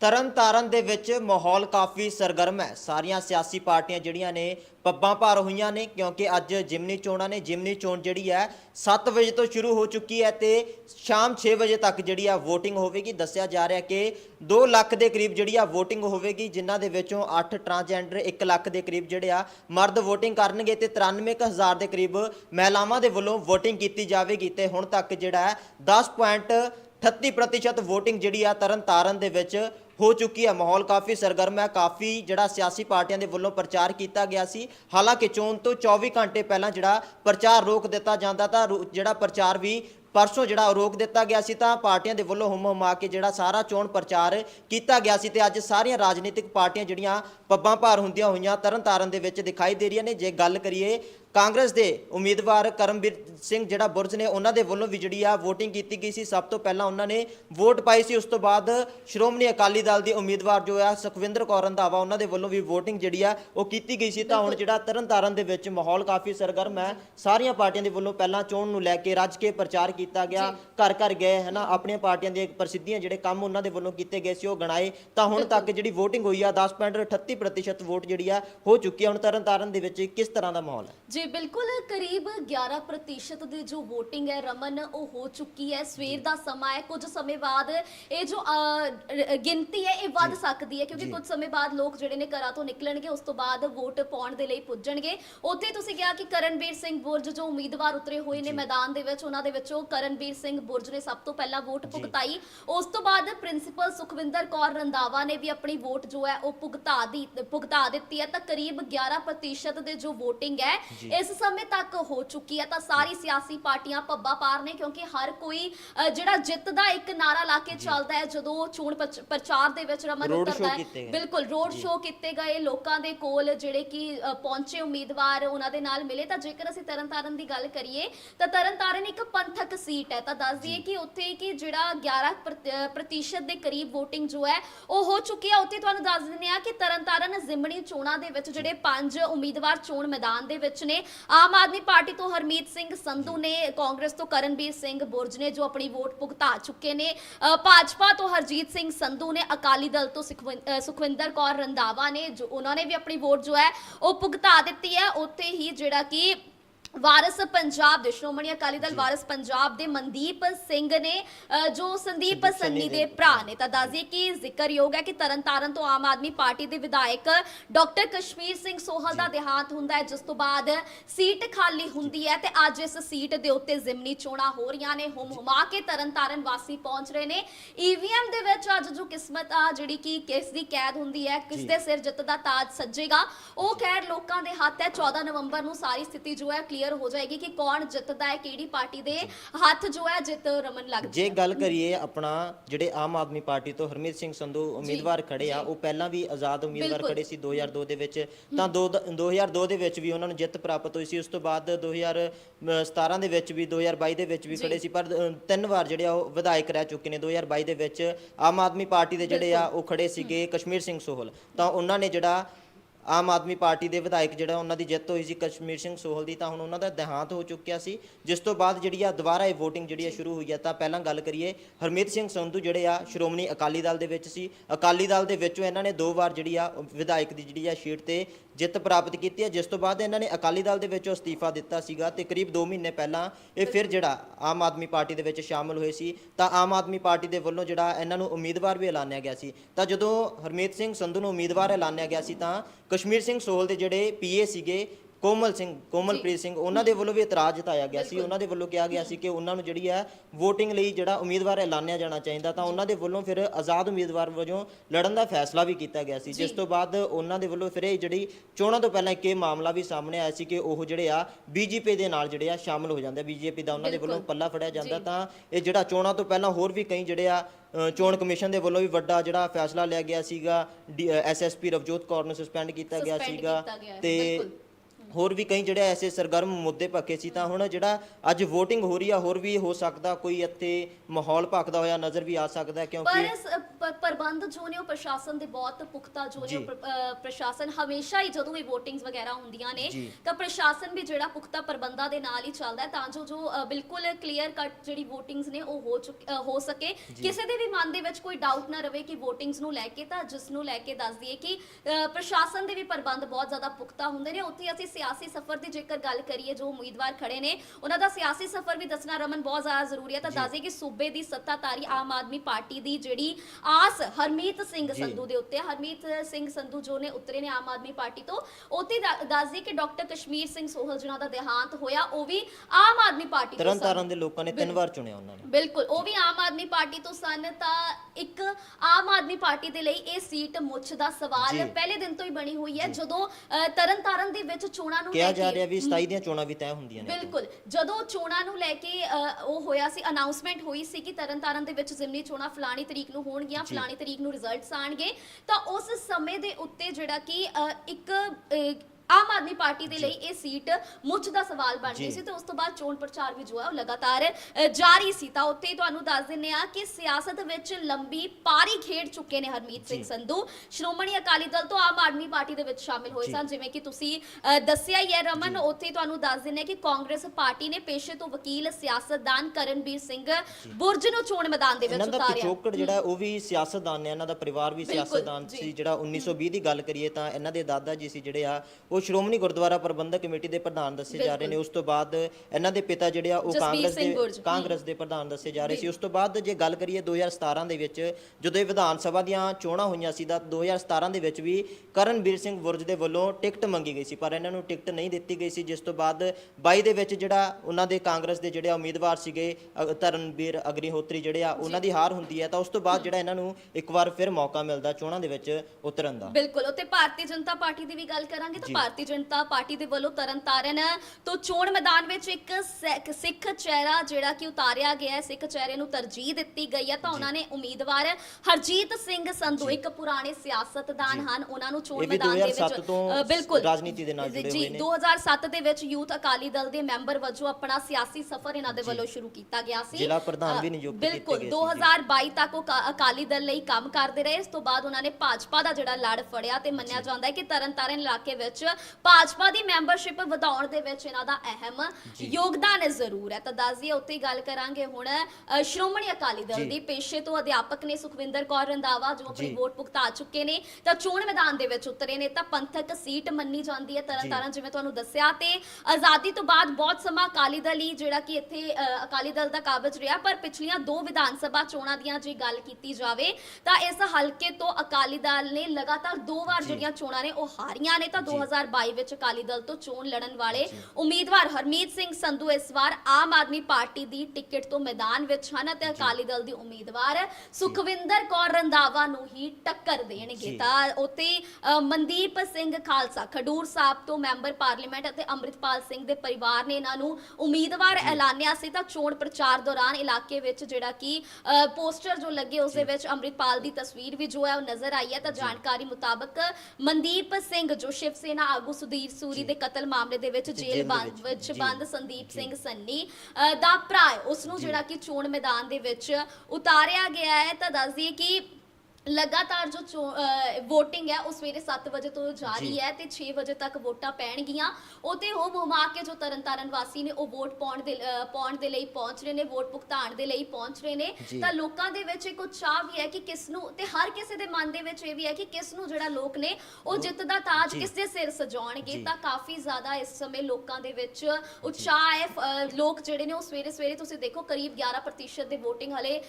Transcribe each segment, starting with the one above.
ਤਰਨਤਾਰਨ ਦੇ ਵਿੱਚ ਮਾਹੌਲ ਕਾਫੀ ਸਰਗਰਮ ਹੈ। ਸਾਰੀਆਂ ਸਿਆਸੀ ਪਾਰਟੀਆਂ ਜਿਹੜੀਆਂ ਨੇ, ਪੱਬਾਂ ਭਾਰ ਹੋਈਆਂ ਨੇ, ਕਿਉਂਕਿ ਅੱਜ ਜਿਮਨੀ ਚੋਣਾਂ ਨੇ। ਜਿਮਨੀ ਚੋਣ ਜਿਹੜੀ ਹੈ 7 ਵਜੇ ਤੋਂ ਸ਼ੁਰੂ ਹੋ ਚੁੱਕੀ ਹੈ ਤੇ ਸ਼ਾਮ 6 ਵਜੇ ਤੱਕ ਜਿਹੜੀ ਆ VOTING ਹੋਵੇਗੀ। ਦੱਸਿਆ ਜਾ ਰਿਹਾ ਕਿ 2 ਲੱਖ ਦੇ ਕਰੀਬ ਜਿਹੜੀ ਆ VOTING ਹੋਵੇਗੀ, ਜਿਨ੍ਹਾਂ ਦੇ ਵਿੱਚੋਂ 8 ਟਰਾਂਸਜੈਂਡਰ 1 ਲੱਖ ਦੇ ਕਰੀਬ ਜਿਹੜੇ ਆ ਮਰਦ VOTING ਕਰਨਗੇ ਤੇ 93000 ਦੇ ਕਰੀਬ ਮਹਿਲਾਵਾਂ ਦੇ ਵੱਲੋਂ VOTING ਕੀਤੀ ਜਾਵੇਗੀ ਤੇ ਹੁਣ ਤੱਕ ਜਿਹੜਾ ਹੈ 10.38% VOTING ਜਿਹੜੀ ਆ ਤਰਨਤਾਰਨ ਦੇ ਵਿੱਚ ਹੋ ਚੁੱਕੀ ਹੈ। ਮਾਹੌਲ ਕਾਫੀ ਸਰਗਰਮ ਹੈ। ਕਾਫੀ ਜਿਹੜਾ ਸਿਆਸੀ ਪਾਰਟੀਆਂ ਦੇ ਵੱਲੋਂ ਪ੍ਰਚਾਰ ਕੀਤਾ ਗਿਆ ਸੀ। ਹਾਲਾਂਕਿ ਚੋਣ ਤੋਂ 24 ਘੰਟੇ ਪਹਿਲਾਂ ਜਿਹੜਾ ਪ੍ਰਚਾਰ ਰੋਕ ਦਿੱਤਾ ਜਾਂਦਾ ਤਾਂ ਰੋ- ਜਿਹੜਾ ਪ੍ਰਚਾਰ ਵੀ ਪਰਸੋਂ ਜਿਹੜਾ ਰੋਕ ਦਿੱਤਾ ਗਿਆ ਸੀ ਤਾਂ ਪਾਰਟੀਆਂ ਦੇ ਵੱਲੋਂ ਹੁਮ ਹੁਮਾ ਕੇ ਜਿਹੜਾ ਸਾਰਾ ਚੋਣ ਪ੍ਰਚਾਰ ਕੀਤਾ ਗਿਆ ਸੀ ਤੇ ਅੱਜ ਸਾਰੀਆਂ ਰਾਜਨੀਤਿਕ ਪਾਰਟੀਆਂ ਜਿਹੜੀਆਂ ਪੱਬਾਂ ਭਾਰ ਹੁੰਦੀਆਂ ਹੋਈਆਂ ਤਰਨਤਾਰਨ ਦੇ ਵਿੱਚ ਦਿਖਾਈ ਦੇ ਰਹੀਆਂ ਨੇ। ਜੇ ਗੱਲ ਕਰੀਏ ਕਾਂਗਰਸ ਦੇ ਉਮੀਦਵਾਰ ਕਰਮਵੀਰ ਸਿੰਘ ਜਿਹੜਾ ਬੁਰਜ ਨੇ ਉਹਨਾਂ ਦੇ ਵੱਲੋਂ ਵੀ ਜਿਹੜੀ ਆ VOTING ਕੀਤੀ ਗਈ ਸੀ। ਸਭ ਤੋਂ ਪਹਿਲਾਂ ਉਹਨਾਂ ਨੇ ਵੋਟ ਪਾਈ ਸੀ। ਉਸ ਤੋਂ ਬਾਅਦ ਸ਼੍ਰੋਮਣੀ ਅਕਾਲੀ ਦਲ ਦੀ ਉਮੀਦਵਾਰ ਜੋ ਆ ਸੁਖਵਿੰਦਰ ਕੌਰ ਰੰਧਾਵਾ ਉਹਨਾਂ ਦੇ ਵੱਲੋਂ ਵੀ VOTING ਜਿਹੜੀ ਆ ਉਹ ਕੀਤੀ ਗਈ ਸੀ। ਤਾਂ ਹੁਣ ਜਿਹੜਾ ਤਰਨਤਾਰਨ ਦੇ ਵਿੱਚ ਮਾਹੌਲ ਕਾਫੀ ਸਰਗਰਮ ਹੈ। ਸਾਰੀਆਂ ਪਾਰਟੀਆਂ ਦੇ ਵੱਲੋਂ ਪਹਿਲਾਂ ਚੋਣ ਨੂੰ ਲੈ ਕੇ ਰੱਜ ਕੇ ਪ੍ਰਚਾਰ ਕੀਤਾ ਗਿਆ। ਘਰ ਘਰ ਗਏ ਹਨਾ? ਆਪਣੀਆਂ ਪਾਰਟੀਆਂ ਦੀਆਂ ਪ੍ਰਸਿੱਧੀਆਂ ਜਿਹੜੇ ਕੰਮ ਉਹਨਾਂ ਦੇ ਵੱਲੋਂ ਕੀਤੇ ਗਏ ਸੀ ਉਹ ਗਣਾਏ। ਤਾਂ ਹੁਣ ਤੱਕ ਜਿਹੜੀ VOTING ਹੋਈ ਆ 10.38% ਵੋਟ ਜਿਹੜੀ ਆ ਹੋ ਚੁੱਕੀ ਆ। ਹੁਣ ਤਰਨਤਾਰਨ ਦੇ ਵਿੱਚ ਕਿਸ ਤਰ੍ਹਾਂ ਦਾ ਮਾਹੌਲ ਹੈ? ਜੀ ਬਿਲਕੁਲ ਕਰੀਬ 11% ਦੀ ਜੋ VOTING ਹੈ ਰਮਨ ਉਹ ਹੋ ਚੁੱਕੀ ਹੈ। ਸਵੇਰ ਦਾ ਸਮਾਂ ਹੈ। ਕੁਝ ਸਮੇਂ ਬਾਅਦ ਇਹ ਜੋ ਅ, ਗਿਣਤੀ ਹੈ ਇਹ ਵੱਧ ਸਕਦੀ ਹੈ ਕਿਉਂਕਿ ਕੁਝ ਸਮੇਂ ਬਾਅਦ ਲੋਕ ਜਿਹੜੇ ਨੇ ਘਰਾਂ ਤੋਂ ਨਿਕਲਣਗੇ ਉਸ ਤੋਂ ਬਾਅਦ ਵੋਟ ਪਾਉਣ ਦੇ ਲਈ ਪੁੱਜਣਗੇ। ਉੱਥੇ ਤੁਸੀਂ ਕਿਹਾ ਕਿ ਕਰਨਵੀਰ ਸਿੰਘ ਬੁਰਜ ਜੋ ਉਮੀਦਵਾਰ ਉਤਰੇ ਹੋਏ ਨੇ ਮੈਦਾਨ ਦੇ ਵਿੱਚ ਉਹਨਾਂ ਦੇ ਵਿੱਚੋਂ ਕਰਨਵੀਰ ਸਿੰਘ ਬੁਰਜ ਨੇ ਸਭ ਤੋਂ ਪਹਿਲਾਂ ਵੋਟ ਭੁਗਤਾਈ। ਉਸ ਤੋਂ ਬਾਅਦ ਪ੍ਰਿੰਸੀਪਲ ਸੁਖਵਿੰਦਰ ਕੌਰ ਰੰਧਾਵਾ ਨੇ ਵੀ ਆਪਣੀ ਵੋਟ ਜੋ ਹੈ ਉਹ ਭੁਗਤਾ ਦੀ ਭੁਗਤਾ ਦਿੱਤੀ ਹੈ। ਤਾਂ ਕਰੀਬ 11% ਦੇ ਜੋ VOTING ਹੈ ਇਸ ਸਮੇਂ ਤੱਕ ਹੋ ਚੁੱਕੀ ਹੈ ਤਾਂ ਸਾਰੀ ਸਿਆਸੀ ਪਾਰਟੀਆਂ ਪੱਬਾ ਪਾਰ ਨੇ ਕਿਉਂਕਿ ਹਰ ਕੋਈ ਅ, ਜਿਹੜਾ ਜਿੱਤ ਦਾ ਇੱਕ ਨਾਰਾ ਲਾ ਕੇ ਚੱਲਦਾ ਹੈ ਜਦੋਂ ਚੋਣ ਪ੍ਰਚ- ਪ੍ਰਚਾਰ ਦੇ ਵਿੱਚ ਰਮਨ Road ਉਤਰਦਾ ਹੈ। ਗਏ। ਬਿਲਕੁਲ ਰੋਡ ਸ਼ੋਅ ਕੀਤੇ ਗਏ ਲੋਕਾਂ ਦੇ ਕੋਲ ਜਿਹੜੇ ਕਿ ਅ, ਪਹੁੰਚੇ ਉਮੀਦਵਾਰ ਉਹਨਾਂ ਦੇ ਨਾਲ ਮਿਲੇ। ਤਾਂ ਜੇਕਰ ਅਸੀਂ ਤਰਨਤਾਰਨ ਦੀ ਗੱਲ ਕਰੀਏ ਤਾਂ ਤਰਨਤਾਰਨ ਇੱਕ ਪੰਥਕ ਸੀਟ ਹੈ। ਤਾਂ ਦੱਸ ਦਈਏ ਕਿ ਉੱਥੇ ਕਿ ਜਿਹੜਾ 11 ਪ੍ਰਤ- ਅ, ਪ੍ਰਤੀਸ਼ਤ ਦੇ ਕਰੀਬ VOTING ਜੋ ਹੈ ਉਹ ਹੋ ਚੁੱਕੀ ਹੈ। ਉੱਥੇ ਤੁਹਾਨੂੰ ਦੱਸ ਦਿੰਦੇ ਆ ਕਿ ਤਰਨਤਾਰਨ ਜ਼ਿਮਣੀ ਚੋਣਾਂ ਦੇ ਵਿੱਚ ਜਿਹੜੇ ਪੰਜ ਉਮੀਦਵਾਰ ਚੋਣ ਮੈਦਾਨ ਦੇ ਵਿੱਚ ਨੇ ਆਮ ਆਦਮੀ ਪਾਰਟੀ ਤੋਂ ਹਰਮੀਤ ਸਿੰਘ ਸੰਧੂ ਨੇ ਕਾਂਗਰਸ ਤੋਂ ਕਰਨਵੀਰ ਸਿੰਘ ਬੁਰਜ ਨੇ ਜੋ ਆਪਣੀ ਵੋਟ ਭੁਗਤਾ ਚੁੱਕੇ ਨੇ। ਅ, ਭਾਜਪਾ ਤੋਂ ਹਰਜੀਤ ਸਿੰਘ ਸੰਧੂ ਨੇ ਅਕਾਲੀ ਦਲ ਤੋਂ ਸੁਖਵਿੰ- ਸੁਖਵਿੰਦਰ ਕੌਰ ਰੰਧਾਵਾ ਨੇ ਜੋ ਉਹਨਾਂ ਨੇ ਵੀ ਆਪਣੀ ਵੋਟ ਜੋ ਹੈ ਉਹ ਭੁਗਤਾ ਦਿੱਤੀ ਹੈ। ਉੱਥੇ ਹੀ ਜਿਹੜਾ ਕਿ ਵਾਰਿਸ ਪੰਜਾਬ ਦੇ ਸ਼੍ਰੋਮਣੀ ਅਕਾਲੀ ਦਲ ਵਾਰਿਸ ਪੰਜਾਬ ਦੇ ਮਨਦੀਪ ਸਿੰਘ ਨੇ ਜੋ ਸੰਦੀਪ ਸੰਨੀ ਦੇ ਭਰਾ ਨੇ ਤਾਂ ਦੱਸਦੀਏ ਕਿ ਜ਼ਿਕਰਯੋਗ ਹੈ ਕਿ ਤਰਨਤਾਰਨ ਤੋਂ ਆਮ ਆਦਮੀ ਪਾਰਟੀ ਦੇ ਵਿਧਾਇਕ ਡਾਕਟਰ ਕਸ਼ਮੀਰ ਸਿੰਘ ਸੋਹਲ ਦਾ ਦੇਹਾਂਤ ਹੁੰਦਾ ਹੈ ਜਿਸ ਤੋਂ ਬਾਅਦ ਸੀਟ ਖਾਲੀ ਹੁੰਦੀ ਹੈ ਤੇ ਅੱਜ ਇਸ ਸੀਟ ਦੇ ਉੱਤੇ ਜ਼ਿਮਨੀ ਚੋਣਾਂ ਹੋ ਰਹੀਆਂ ਨੇ ਹੁਮ ਹੁਮਾ ਕੇ ਤਰਨਤਾਰਨ ਵਾਸੀ ਪਹੁੰਚ ਰਹੇ ਨੇ। ਈਵੀਐਮ ਦੇ ਵਿੱਚ ਅੱਜ ਜੋ ਕਿਸਮਤ ਆ ਜਿਹੜੀ ਕਿ ਕਿਸ ਦੀ ਕੈਦ ਹੁੰਦੀ ਹੈ ਕਿਸ ਦੇ ਸਿਰ ਜਿੱਤ ਦਾ ਤਾਜ ਸੱਜੇਗਾ ਉਹ ਖੈਰ ਲੋਕਾਂ ਦੇ ਹੱਥ ਹੈ 14 ਨਵੰਬਰ ਨੂੰ ਸਾਰੀ ਸਥਿਤੀ ਜੋ ਹੈ ਕਲੀਅਰ ਹੋ ਜਾਏਗੀ ਕਿ ਕੌਣ ਜਿੱਤਦਾ ਹੈ ਕਿਹੜੀ ਪਾਰਟੀ ਦੇ ਹੱਥ ਜੋ ਹੈ ਜਿੱਤ ਰਮਨ ਲੱਗਦੀ ਜੇ ਗੱਲ ਕਰੀਏ ਆਪਣਾ ਜਿਹੜੇ ਆਮ ਆਦਮੀ ਪਾਰਟੀ ਤੋਂ ਹਰਮੀਤ ਸਿੰਘ ਸੰਧੂ ਉਮੀਦਵਾਰ ਖੜੇ ਆ। ਉਹ ਪਹਿਲਾਂ ਵੀ ਆਜ਼ਾਦ ਉਮੀਦਵਾਰ। ਖੜੇ ਸੀ 2002 ਦੇ ਵਿੱਚ। ਤਾਂ ਦੋ 2002 ਦੇ ਵਿੱਚ ਵੀ ਉਹਨਾਂ ਨੂੰ ਜਿੱਤ ਪ੍ਰਾਪਤ ਹੋਈ ਸੀ। ਉਸ ਤੋਂ ਬਾਅਦ 2017 ਦੇ ਵਿੱਚ ਵੀ 2022 ਦੇ ਵਿੱਚ ਵੀ। ਖੜੇ ਸੀ। ਪਰ ਤਿੰਨ ਵਾਰ ਜਿਹੜੇ ਆ ਉਹ ਵਿਧਾਇਕ ਰਹਿ ਚੁੱਕੇ ਨੇ। 2022 ਦੇ ਵਿੱਚ ਆਮ ਆਦਮੀ ਪਾਰਟੀ ਦੇ ਜਿਹੜੇ ਆ ਉਹ ਖੜੇ ਸੀਗੇ ਕਸ਼ਮੀਰ ਸਿੰਘ ਸੋਹਲ। ਤਾਂ ਉਹਨਾਂ ਨੇ ਜਿਹੜਾ ਆਮ ਆਦਮੀ ਪਾਰਟੀ ਦੇ ਵਿਧਾਇਕ ਜਿਹੜਾ ਉਹਨਾਂ ਦੀ ਜਿੱਤ ਹੋਈ ਸੀ ਕਸ਼ਮੀਰ ਸਿੰਘ ਸੋਹਲ ਦੀ, ਤਾਂ ਹੁਣ ਉਹਨਾਂ ਦਾ ਦੇਹਾਂਤ ਹੋ ਚੁੱਕਿਆ ਸੀ। ਜਿਸ ਤੋਂ ਬਾਅਦ ਜਿਹੜੀ ਆ ਦੁਬਾਰਾ ਇਹ VOTING ਜਿਹੜੀ ਆ ਸ਼ੁਰੂ ਹੋਈ ਆ, ਤਾਂ ਪਹਿਲਾਂ ਗੱਲ ਕਰੀਏ ਹਰਮੀਤ ਸਿੰਘ ਸੰਧੂ ਜਿਹੜੇ ਆ ਸ਼੍ਰੋਮਣੀ ਅਕਾਲੀ ਦਲ ਦੇ ਵਿੱਚ ਸੀ। ਅਕਾਲੀ ਦਲ ਦੇ ਵਿੱਚੋਂ ਇਹਨਾਂ ਨੇ ਦੋ ਵਾਰ ਜਿਹੜੀ ਆ ਵਿਧਾਇਕ ਦੀ ਜਿਹੜੀ ਆ ਸ਼ੀਟ ਤੇ ਜਿੱਤ ਪ੍ਰਾਪਤ ਕੀਤੀ ਹੈ ਜਿਸ ਤੋਂ ਬਾਅਦ ਇਹਨਾਂ ਨੇ ਅਕਾਲੀ ਦਲ ਦੇ ਵਿੱਚੋਂ ਅਸਤੀਫਾ ਦਿੱਤਾ ਸੀਗਾ ਤੇ ਕਰੀਬ 2 ਮਹੀਨੇ ਪਹਿਲਾਂ ਇਹ ਫਿਰ ਜਿਹੜਾ ਆਮ ਆਦਮੀ ਪਾਰਟੀ ਦੇ ਵਿੱਚ ਸ਼ਾਮਲ ਹੋਏ ਸੀ। ਤਾਂ ਆਮ ਆਦਮੀ ਪਾਰਟੀ ਦੇ ਵੱਲੋਂ ਜਿਹੜਾ ਇਹਨਾਂ ਨੂੰ ਉਮੀਦਵਾਰ ਵੀ ਐਲਾਨਿਆ ਗਿਆ ਸੀ। ਤਾਂ ਜਦੋਂ ਹਰਮੀਤ ਸਿੰਘ ਸੰਧੂ ਨੂੰ ਉਮੀਦਵਾਰ ਐਲਾਨਿਆ ਗਿਆ ਸੀ, ਤਾਂ ਕਸ਼ਮੀਰ ਸਿੰਘ ਸੋਹਲ ਦੇ ਜਿਹੜੇ ਪੀਏ ਸੀਗੇ ਕੋਮਲ ਸਿੰਘ ਕੋਮਲਪ੍ਰੀਤ ਸਿੰਘ ਉਹਨਾਂ ਦੇ ਵੱਲੋਂ ਵੀ ਇਤਰਾਜ਼ ਜਤਾਇਆ ਗਿਆ ਸੀ। ਉਹਨਾਂ ਦੇ ਵੱਲੋਂ ਕਿਹਾ ਗਿਆ ਸੀ ਕਿ ਉਹਨਾਂ ਨੂੰ ਜਿਹੜੀ ਹੈ VOTING ਲਈ ਜਿਹੜਾ ਉਮੀਦਵਾਰ ਐਲਾਨਿਆ ਜਾਣਾ ਚਾਹੀਦਾ ਤਾਂ ਉਹਨਾਂ ਦੇ ਵੱਲੋਂ ਫਿਰ ਆਜ਼ਾਦ ਉਮੀਦਵਾਰ ਵਜੋਂ ਲੜਨ ਦਾ ਫੈਸਲਾ ਵੀ ਕੀਤਾ ਗਿਆ ਸੀ ਜਿਸ। ਤੋਂ ਬਾਅਦ ਉਹਨਾਂ ਦੇ ਵੱਲੋਂ ਫਿਰ ਇਹ ਜਿਹੜੀ ਚੋਣਾਂ ਤੋਂ ਪਹਿਲਾਂ ਇੱਕ ਇਹ ਮਾਮਲਾ ਵੀ ਸਾਹਮਣੇ ਆਇਆ ਸੀ ਕਿ ਉਹ ਜਿਹੜੇ ਆ ਬੀਜੇਪੀ ਦੇ ਨਾਲ ਜਿਹੜੇ ਆ ਸ਼ਾਮਲ ਹੋ ਜਾਂਦੇ ਬੀਜੇਪੀ ਦਾ ਉਹਨਾਂ ਦੇ ਵੱਲੋਂ। ਪੱਲਾ ਫੜਿਆ ਜਾਂਦਾ। ਤਾਂ ਇਹ ਜਿਹੜਾ ਚੋਣਾਂ ਤੋਂ ਪਹਿਲਾਂ ਹੋਰ ਵੀ ਕਈ ਜਿਹੜੇ ਆ ਚੋਣ ਕਮਿਸ਼ਨ ਦੇ ਵੱਲੋਂ ਵੀ ਵੱਡਾ ਜਿਹੜਾ ਫੈਸਲਾ ਲਿਆ ਗਿਆ ਸੀਗਾ ਐਸਐਸਪੀ ਰਵਜੋਤ ਕੌਰ ਨੂੰ ਸਸਪੈਂਡ ਕੀਤਾ ਗਿਆ ਸੀਗਾ ਤੇ। ਹੋਰ ਵੀ ਕਈ ਜਿਹੜੇ ਐਸੇ ਸਰਗਰਮ ਮੁੱਦੇ ਪੱਕੇ ਸੀ ਤਾਂ ਹੁਣ ਜਿਹੜਾ ਅੱਜ VOTING ਹੋ ਰਹੀ ਆ ਹੋਰ ਵੀ ਹੋ ਸਕਦਾ ਕੋਈ ਇੱਥੇ ਮਾਹੌਲ ਭਖਦਾ ਹੋਇਆ ਨਜ਼ਰ ਵੀ ਆ ਸਕਦਾ ਹੈ ਕਿਉਂਕਿ ਪਰ ਸ- ਪ- ਪ੍ਰਬੰਧ ਜੋ ਨੇ ਉਹ ਪ੍ਰਸ਼ਾਸਨ ਦੇ ਬਹੁਤ ਪੁਖਤਾ ਜੋ ਨੇ ਜੀ। ਉਹ ਪ੍ਰ- ਅ, ਪ੍ਰਸ਼ਾਸਨ ਹਮੇਸ਼ਾ ਹੀ ਜਦੋਂ ਵੀ VOTINGS ਵਗੈਰਾ ਹੁੰਦੀਆਂ ਨੇ ਜੀ। ਤਾਂ ਪ੍ਰਸ਼ਾਸਨ ਵੀ ਜਿਹੜਾ ਪੁਖਤਾ ਪ੍ਰਬੰਧਾਂ ਦੇ ਨਾਲ ਹੀ ਚੱਲਦਾ ਹੈ ਤਾਂ ਜੋ ਜੋ ਅ, ਬਿਲਕੁਲ ਕਲੀਅਰ ਕੱਟ ਜਿਹੜੀ VOTINGS ਨੇ ਉਹ ਹੋ ਚੁੱਕ ਅ, ਹੋ ਸਕੇ ਕਿਸੇ ਦੇ ਵੀ ਮਨ ਦੇ ਵਿੱਚ ਕੋਈ ਡਾਊਟ ਨਾ ਰਵੇ ਕਿ VOTINGS ਨੂੰ ਲੈ ਕੇ ਤਾਂ ਜਿਸ ਨੂੰ ਲੈ ਕੇ ਦੱਸ ਦਈਏ ਕਿ ਅ, ਪ੍ਰਸ਼ਾਸਨ ਦੇ ਵੀ ਪ੍ਰਬੰਧ ਬਹੁਤ ਜ਼ਿਆਦਾ ਪੁਖਤਾ ਹੁੰਦੇ ਨੇ ਉੱਥੇ ਅਸੀਂ ਸਿਆਸੀ ਸਫ਼ਰ ਦੀ ਜੇਕਰ ਗੱਲ ਕਰੀਏ ਜੋ ਉਮੀਦਵਾਰ ਖੜੇ ਨੇ ਉਹਨਾਂ ਦਾ ਸਿਆਸੀ ਸਫ਼ਰ ਵੀ ਦੱਸਣਾ ਰਮਨ ਬਹੁਤ ਜ਼ਿਆਦਾ ਜ਼ਰੂਰੀ ਹੈ ਤਾਂ ਦੱਸ ਦਈਏ ਕਿ ਸੂਬੇ ਦੀ ਸੱਤਾਧਾਰੀ ਆਮ ਆਦਮੀ ਪਾਰਟੀ ਦੀ ਜਿਹੜੀ ਆਸ ਹਰਮੀਤ ਸਿੰਘ। ਸੰਧੂ ਦੇ ਉੱਤੇ। ਹਰਮੀਤ ਸਿੰਘ ਸੰਧੂ ਜੋ ਨੇ ਉਤਰੇ ਨੇ ਆਮ ਆਦਮੀ ਪਾਰਟੀ ਤੋਂ ਉੱਥੇ ਦ- ਦੱਸ ਦਈਏ ਕਿ ਡਾਕਟਰ ਕਸ਼ਮੀਰ ਸਿੰਘ ਸੋਹਲ ਜਿਨ੍ਹਾਂ ਦਾ ਦੇਹਾਂਤ ਹੋਇਆ ਉਹ ਵੀ ਆਮ ਆਦਮੀ ਪਾਰਟੀ ਤੋਂ ਤਰਨ ਸਨ। ਤਾਰਨ ਦੇ ਲੋਕਾਂ ਨੇ ਤਿੰਨ ਵਾਰ ਚੁਣਿਆ ਉਹਨਾਂ ਨੇ ਬਿਲਕੁਲ ਉਹ ਵੀ ਆਮ ਆਦਮੀ ਪਾਰਟੀ ਤੋਂ ਸਨ ਤਾਂ ਇੱਕ ਆਮ ਆਦਮੀ ਪਾਰਟੀ ਦੇ ਲਈ ਇਹ ਸੀਟ ਮੁੱਛ ਦਾ ਸਵਾਲ। ਪਹਿਲੇ ਦਿਨ ਤੋਂ ਹੀ ਬਣੀ ਹੋਈ ਹੈ। ਜਦੋਂ ਅ, ਤਰਨ ਤਾਰਨ ਦੇ ਵਿੱਚ ਚੋਣਾਂ ਨੂੰ ਕਿਹਾ ਜਾ ਰਿਹਾ ਵੀ 27 ਦੀਆਂ ਚੋਣਾਂ ਵੀ ਤੈਅ ਹੁੰਦੀਆਂ ਨੇ। ਬਿਲਕੁਲ। ਜਦੋਂ ਚੋਣਾਂ ਨੂੰ ਲੈ ਕੇ ਉਹ ਹੋਇਆ ਸੀ ਅਨਾਉਂਸਮੈਂਟ ਹੋਈ ਸੀ ਕਿ ਤਰਨਤਾਰਨ ਦੇ ਵਿੱਚ ਜ਼ਿਮਨੀ ਚੋਣਾਂ ਫਲਾਣੀ ਤਰੀਕ ਨੂੰ ਹੋਣਗੀਆਂ। ਫਲਾਣੀ ਤਰੀਕ ਨੂੰ ਰਿਜ਼ਲਟਸ ਆਣਗੇ। ਤਾਂ ਉਸ ਸਮੇਂ ਦੇ ਉੱਤੇ ਜਿਹੜਾ ਕਿ ਇੱਕ ਆਮ ਆਦਮੀ ਪਾਰਟੀ ਦੇ ਲਈ ਇਹ ਸੀਟ ਮੁੱਛ ਦਾ ਸਵਾਲ ਬਣ ਗਈ। ਸੀ ਤੇ ਉਸ ਤੋਂ ਬਾਅਦ ਚੋਣ ਪ੍ਰਚਾਰ ਵੀ ਜੋ ਹੈ ਉਹ ਲਗਾਤਾਰ ਅ, ਜਾਰੀ ਸੀ ਤਾਂ ਉੱਥੇ ਤੁਹਾਨੂੰ ਦੱਸ ਦਿੰਨੇ ਆ ਕਿ ਸਿਆਸਤ ਵਿੱਚ ਲੰਬੀ ਪਾਰੀ ਖੇਡ ਚੁੱਕੇ ਨੇ ਹਰਮੀਤ ਸਿੰਘ। ਸੰਧੂ ਸ਼੍ਰੋਮਣੀ ਅਕਾਲੀ ਦਲ ਤੋਂ ਆਮ ਆਦਮੀ ਪਾਰਟੀ ਦੇ ਵਿੱਚ ਸ਼ਾਮਿਲ ਹੋਏ। ਸਨ ਜਿਵੇਂ ਕਿ ਤੁਸੀਂ ਅ, ਦੱਸਿਆ ਹੀ ਹੈ ਰਮਨ। ਉੱਥੇ ਤੁਹਾਨੂੰ ਦੱਸ ਦਿੰਨੇ ਕਿ ਕਾਂਗਰਸ ਪਾਰਟੀ ਨੇ ਪੇਸ਼ੇ ਤੋਂ ਵਕੀਲ ਸਿਆਸਤਦਾਨ ਕਰਨਵੀਰ ਸਿੰਘ ਬੁਰਜ ਨੂੰ ਚੋਣ ਮੈਦਾਨ ਦੇ ਵਿੱਚ ਇਹਨਾਂ ਦਾ ਉਤਾਰਿਆ ਪਿਛੋਕੜ ਜਿਹੜਾ ਉਹ ਵੀ ਸਿਆਸਤਦਾਨ ਨੇ ਇਹਨਾਂ ਦਾ ਪਰਿਵਾਰ ਵੀ ਬਿਲਕੁਲ, ਸਿਆਸਤਦਾਨ। ਸੀ ਜਿਹੜਾ 1920 ਦੀ ਗੱਲ ਕਰੀਏ ਤਾਂ ਇਹਨਾਂ ਦੇ ਦਾਦਾ ਜੀ ਸੀ ਜਿਹੜੇ ਆ ਉਹ ਸ਼੍ਰੋਮਣੀ ਗੁਰਦੁਆਰਾ ਪ੍ਰਬੰਧਕ ਕਮੇਟੀ ਦੇ ਪ੍ਰਧਾਨ ਦੱਸੇ ਜਾ ਰਹੇ ਨੇ। ਉਸ ਤੋਂ ਬਾਅਦ ਇਹਨਾਂ ਦੇ ਪਿਤਾ ਜਿਹੜੇ ਆ ਉਹ ਕਾਂਗਰਸ ਦੇ ਕਾਂਗਰਸ ਦੇ ਪ੍ਰਧਾਨ ਦੱਸੇ ਜਾ ਰਹੇ ਸੀ। ਉਸ ਤੋਂ ਬਾਅਦ ਜੇ ਗੱਲ ਕਰੀਏ 2017 ਦੇ ਵਿੱਚ ਜਦੋਂ ਇਹ ਵਿਧਾਨ ਸਭਾ ਦੀਆਂ ਚੋਣਾਂ ਹੋਈਆਂ ਸੀ ਤਾਂ 2017 ਦੇ ਵਿੱਚ ਵੀ ਕਰਨਵੀਰ ਸਿੰਘ ਬੁਰਜ ਦੇ ਵੱਲੋਂ ਟਿਕਟ ਮੰਗੀ ਗਈ ਸੀ ਪਰ ਇਹਨਾਂ ਨੂੰ ਟਿਕਟ ਨਹੀਂ ਦਿੱਤੀ ਗਈ ਸੀ ਜਿਸ ਤੋਂ ਬਾਅਦ 22 ਦੇ ਵਿੱਚ ਜਿਹੜਾ ਉਹਨਾਂ ਦੇ ਕਾਂਗਰਸ ਦੇ ਜਿਹੜੇ ਉਮੀਦਵਾਰ ਸੀਗੇ ਤਰਨਵੀਰ ਅਗਨੀਹੋਤਰੀ ਜਿਹੜੇ ਆ ਉਹਨਾਂ ਦੀ ਹਾਰ ਹੁੰਦੀ ਹੈ ਤਾਂ ਉਸ ਤੋਂ ਬਾਅਦ ਜਿਹੜਾ ਇਹਨਾਂ ਨੂੰ ਇੱਕ ਵਾਰ ਫਿਰ ਮੌਕਾ ਮਿਲਦਾ ਚੋਣਾਂ ਦੇ ਵਿੱਚ ਉਤਰਨ ਦਾ ਬਿਲਕੁਲ ਉੱਤੇ ਭਾਰਤੀ ਜਨਤਾ ਪਾਰਟੀ ਦੀ ਵੀ ਗੱਲ ਕਰਾਂਗੇ ਤਾਂ। ਭਾਰਤੀ ਜਨਤਾ ਪਾਰਟੀ ਦੇ ਵੱਲੋਂ ਤਰਨਤਾਰਨ ਤੋਂ ਚੋਣ ਮੈਦਾਨ ਵਿੱਚ ਇੱਕ ਸਿੱਖ- ਸਿੱਖ ਚਿਹਰਾ ਜਿਹੜਾ ਕਿ ਉਤਾਰਿਆ ਗਿਆ ਹੈ ਸਿੱਖ ਚਿਹਰੇ ਨੂੰ ਤਰਜੀਹ ਦਿੱਤੀ ਗਈ ਹੈ ਤਾਂ ਉਹਨਾਂ ਨੇ ਉਮੀਦਵਾਰ ਹਰਜੀਤ ਸਿੰਘ ਸੰਧੂ ਇੱਕ ਪੁਰਾਣੇ ਸਿਆਸਤਦਾਨ ਜੀ। ਹਨ ਉਹਨਾਂ ਨੂੰ ਚੋਣ ਇਹ ਵੀ ਮੈਦਾਨ ਦੇ ਵਿੱਚ 2007 ਤੋਂ ਅ, ਬਿਲਕੁਲ ਰਾਜਨੀਤੀ ਦੇ ਨਾਲ ਜੀ, ਜੁੜੇ ਜੀ, ਹੋਏ ਨੇ। 2007 ਦੇ ਵਿੱਚ ਯੂਥ ਅਕਾਲੀ ਦਲ ਦੇ ਮੈਂਬਰ ਵਜੋਂ ਆਪਣਾ ਸਿਆਸੀ ਸਫ਼ਰ ਇਹਨਾਂ ਦੇ ਜੀ। ਵੱਲੋਂ ਸ਼ੁਰੂ ਕੀਤਾ ਗਿਆ ਸੀ ਜ਼ਿਲ੍ਹਾ ਪ੍ਰਧਾਨ ਅ, ਵੀ ਨਿਯੁਕਤ ਕੀਤੇ ਬਿਲਕੁਲ ਗਏ ਸੀ, ਜੀ। 2022 ਤੱਕ ਉਹ ਅਕਾਲੀ ਦਲ ਲਈ ਕੰਮ ਕਰਦੇ ਰਹੇ ਇਸ ਤੋਂ ਬਾਅਦ ਉਹਨਾਂ ਨੇ ਭਾਜਪਾ ਦਾ ਜਿਹੜਾ ਲੜ ਫੜਿਆ ਤੇ ਮੰਨਿਆ ਜਾਂਦਾ ਹੈ ਕਿ ਤਰਨਤਾਰਨ ਇਲਾਕੇ ਵਿੱਚ ਭਾਜਪਾ ਦੀ ਮੈਂਬਰਸ਼ਿਪ ਵਧਾਉਣ ਦੇ ਵਿੱਚ ਇਹਨਾਂ ਦਾ ਅਹਿਮ। ਯੋਗਦਾਨ ਜ਼ਰੂਰ ਹੈ ਤਾਂ ਦੱਸ ਦਈਏ ਉੱਥੇ ਹੀ ਗੱਲ ਕਰਾਂਗੇ ਹੁਣ ਸ਼੍ਰੋਮਣੀ ਅਕਾਲੀ ਦਲ। ਦੀ ਪੇਸ਼ੇ ਤੋਂ ਅਧਿਆਪਕ ਨੇ ਸੁਖਵਿੰਦਰ ਕੌਰ ਰੰਧਾਵਾ ਜੋ ਆਪਣੀ। ਵੋਟ ਭੁਗਤਾ ਚੁੱਕੇ ਨੇ ਤਾਂ ਚੋਣ ਮੈਦਾਨ ਦੇ ਵਿੱਚ ਉਤਰੇ ਨੇ ਤਾਂ ਪੰਥਕ ਸੀਟ ਮੰਨੀ ਜਾਂਦੀ ਹੈ ਤਰਨਤਾਰਨ ਜਿਵੇਂ ਤੁਹਾਨੂੰ ਦੱਸਿਆ ਤੇ ਆਜ਼ਾਦੀ ਤੋਂ ਬਾਅਦ ਬਹੁਤ ਸਮਾਂ ਅਕਾਲੀ ਦਲ ਹੀ ਜਿਹੜਾ ਕਿ ਇੱਥੇ ਅਕਾਲੀ ਦਲ ਦਾ ਕਾਬਜ ਰਿਹਾ ਪਰ ਪਿਛਲੀਆਂ ਦੋ ਵਿਧਾਨ ਸਭਾ ਚੋਣਾਂ ਦੀਆਂ ਜੇ ਗੱਲ ਕੀਤੀ ਜਾਵੇ ਤਾਂ ਇਸ ਹਲਕੇ ਤੋਂ ਅਕਾਲੀ ਦਲ ਨੇ ਲਗਾਤਾਰ ਦੋ ਵਾਰ। ਜਿਹੜੀਆਂ ਚੋਣਾਂ ਨੇ ਉਹ ਹਾਰੀਆਂ ਨੇ ਤਾਂ ਜੀ। 2022 ਵਿੱਚ ਅਕਾਲੀ ਦਲ ਤੋਂ ਚੋਣ ਲੜਨ ਵਾਲੇ। ਉਮੀਦਵਾਰ ਹਰਮੀਤ ਸਿੰਘ ਸੰਧੂ ਇਸ ਵਾਰ ਆਮ ਆਦਮੀ ਪਾਰਟੀ ਦੀ ਟਿਕਟ ਤੋਂ ਮੈਦਾਨ ਵਿੱਚ ਹਨ ਤੇ ਅਕਾਲੀ ਦਲ ਦੀ ਉਮੀਦਵਾਰ ਸੁਖਵਿੰਦਰ ਕੌਰ ਰੰਧਾਵਾ ਨੂੰ ਹੀ ਟੱਕਰ ਦੇਣਗੇ। ਤਾਂ ਅ, ਮਨਦੀਪ ਸਿੰਘ ਖਾਲਸਾ ਖਡੂਰ ਸਾਹਿਬ ਤੋਂ ਮੈਂਬਰ ਪਾਰਲੀਮੈਂਟ ਅਤੇ ਅੰਮ੍ਰਿਤਪਾਲ ਸਿੰਘ ਦੇ ਪਰਿਵਾਰ ਨੇ ਇਹਨਾਂ ਨੂੰ ਉਮੀਦਵਾਰ ਐਲਾਨਿਆ ਸੀ ਤਾਂ ਚੋਣ ਪ੍ਰਚਾਰ ਦੌਰਾਨ ਇਲਾਕੇ ਵਿੱਚ ਜਿਹੜਾ ਕਿ ਪੋਸਟਰ ਜੋ ਲੱਗੇ ਉਸ ਦੇ। ਵਿੱਚ ਅੰਮ੍ਰਿਤਪਾਲ ਦੀ ਤਸਵੀਰ ਵੀ ਜੋ ਹੈ ਉਹ ਨਜ਼ਰ ਆਈ ਹੈ ਤਾਂ ਜਾਣਕਾਰੀ ਮੁਤਾਬਕ ਮਨਦੀਪ ਸਿੰਘ ਜੋ ਸ਼ਿਵ ਸੇਨਾ ਆਗੂ ਸੁਧੀਰ ਸੂਰੀ। ਦੇ ਕਤਲ ਮਾਮਲੇ ਦੇ ਵਿੱਚ ਜੇਲ੍ਹ ਜੇਲ੍ਹ ਦੇ ਬੰਦ ਵਿੱਚ, ਵਿੱਚ ਜੀ। ਬੰਦ ਸੰਦੀਪ। ਸਿੰਘ ਸੰਨੀ ਅ, ਦਾ ਭਰਾ ਹੈ ਉਸ ਨੂੰ। ਜਿਹੜਾ ਕਿ ਚੋਣ ਮੈਦਾਨ ਦੇ ਵਿੱਚ ਉਤਾਰਿਆ ਗਿਆ ਹੈ ਤਾਂ ਦੱਸ ਦਈਏ ਕਿ ਲਗਾਤਾਰ ਜੋ VOTING ਹੈ ਉਹ ਸਵੇਰੇ 7 ਵਜੇ ਤੋਂ ਜਾਰੀ। ਹੈ ਤੇ 6 ਵਜੇ ਤੱਕ ਵੋਟਾਂ ਪੈਣਗੀਆਂ ਉਹ ਤੇ ਹੋ ਹੁਮਾ ਕੇ ਜੋ ਤਰਨਤਾਰਨ ਵਾਸੀ ਨੇ ਉਹ ਵੋਟ ਪਾਉਣ ਦੇ ਪਾਉਣ ਦੇ ਲਈ ਪਹੁੰਚ ਰਹੇ ਨੇ ਵੋਟ ਭੁਗਤਾਨ ਦੇ ਲਈ ਪਹੁੰਚ ਰਹੇ ਨੇ। ਤਾਂ ਲੋਕਾਂ ਦੇ ਵਿੱਚ ਇੱਕ ਉਤਸ਼ਾਹ ਵੀ ਹੈ ਕਿ ਕਿਸ ਨੂੰ ਤੇ ਹਰ ਕਿਸੇ ਦੇ ਮਨ ਦੇ ਵਿੱਚ ਇਹ ਵੀ ਹੈ ਕਿ ਕਿਸ ਨੂੰ ਜਿਹੜਾ ਲੋਕ ਨੇ ਉਹ ਜਿੱਤ ਦਾ ਤਾਜ। ਕਿਸ ਦੇ ਸਿਰ ਸਜਾਉਣਗੇ। ਤਾਂ ਕਾਫੀ ਜ਼ਿਆਦਾ ਇਸ ਸਮੇਂ ਲੋਕਾਂ ਦੇ ਵਿੱਚ ਉਤਸ਼ਾਹ ਹੈ ਲੋਕ ਜਿਹੜੇ ਨੇ ਉਹ ਸਵੇਰੇ ਸਵੇਰੇ ਤੁਸੀਂ ਦੇਖੋ ਕਰੀਬ 11% ਦੇ VOTING ਹਲੇ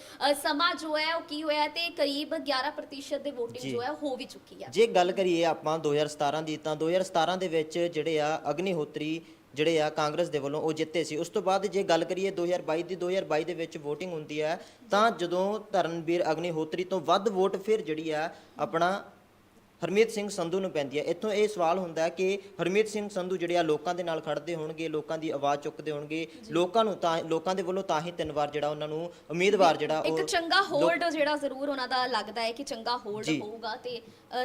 ਸਮਾਂ ਜੋ ਹੈ ਉਹ ਕੀ ਹੋਇਆ ਤੇ ਕਰੀਬ 11% ਦੇ VOTING ਜੀ। ਜੋ ਹੈ ਹੋ ਵੀ ਚੁੱਕੀ ਹੈ ਜੇ ਗੱਲ ਕਰੀਏ ਆਪਾਂ 2017 ਦੀ ਤਾਂ 2017 ਦੇ ਵਿੱਚ ਜਿਹੜੇ ਆ ਅਗਨੀਹੋਤਰੀ ਜਿਹੜੇ ਆ ਕਾਂਗਰਸ ਦੇ ਵੱਲੋਂ ਉਹ ਜਿੱਤੇ ਸੀ ਉਸ ਤੋਂ ਬਾਅਦ ਜੇ ਗੱਲ ਕਰੀਏ 2022 ਦੀ 2022 ਦੇ ਵਿੱਚ VOTING ਹੁੰਦੀ ਹੈ ਤਾਂ ਜਦੋਂ ਧਰਨਵੀਰ ਅਗਨੀਹੋਤਰੀ ਤੋਂ ਵੱਧ ਵੋਟ ਫਿਰ ਜਿਹੜੀ ਆ ਆਪਣਾ ਹਰਮੀਤ ਸਿੰਘ ਸੰਧੂ ਨੂੰ ਪੈਂਦੀ ਹੈ। ਇੱਥੋਂ ਇਹ ਸਵਾਲ ਹੁੰਦਾ ਹੈ ਕਿ ਹਰਮੀਤ ਸਿੰਘ ਸੰਧੂ ਜਿਹੜੇ ਆ ਲੋਕਾਂ ਦੇ ਨਾਲ ਖੜਦੇ ਹੋਣਗੇ ਲੋਕਾਂ ਦੀ ਆਵਾਜ਼ ਚੁੱਕਦੇ ਹੋਣਗੇ ਲੋਕਾਂ ਨੂੰ ਤਾਂ ਲੋਕਾਂ ਦੇ ਵੱਲੋਂ ਤਾਂ ਹੀ ਤਿੰਨ ਵਾਰ ਜਿਹੜਾ ਉਹਨਾਂ ਨੂੰ ਉਮੀਦਵਾਰ ਜਿਹੜਾ ਇੱਕ ਚੰਗਾ ਹੋਲਡ ਜਿਹੜਾ ਜ਼ਰੂਰ ਉਹਨਾਂ ਦਾ ਲੱਗਦਾ ਹੈ ਕਿ ਚੰਗਾ ਹੋਲਡ। ਹੋਊਗਾ ਤੇ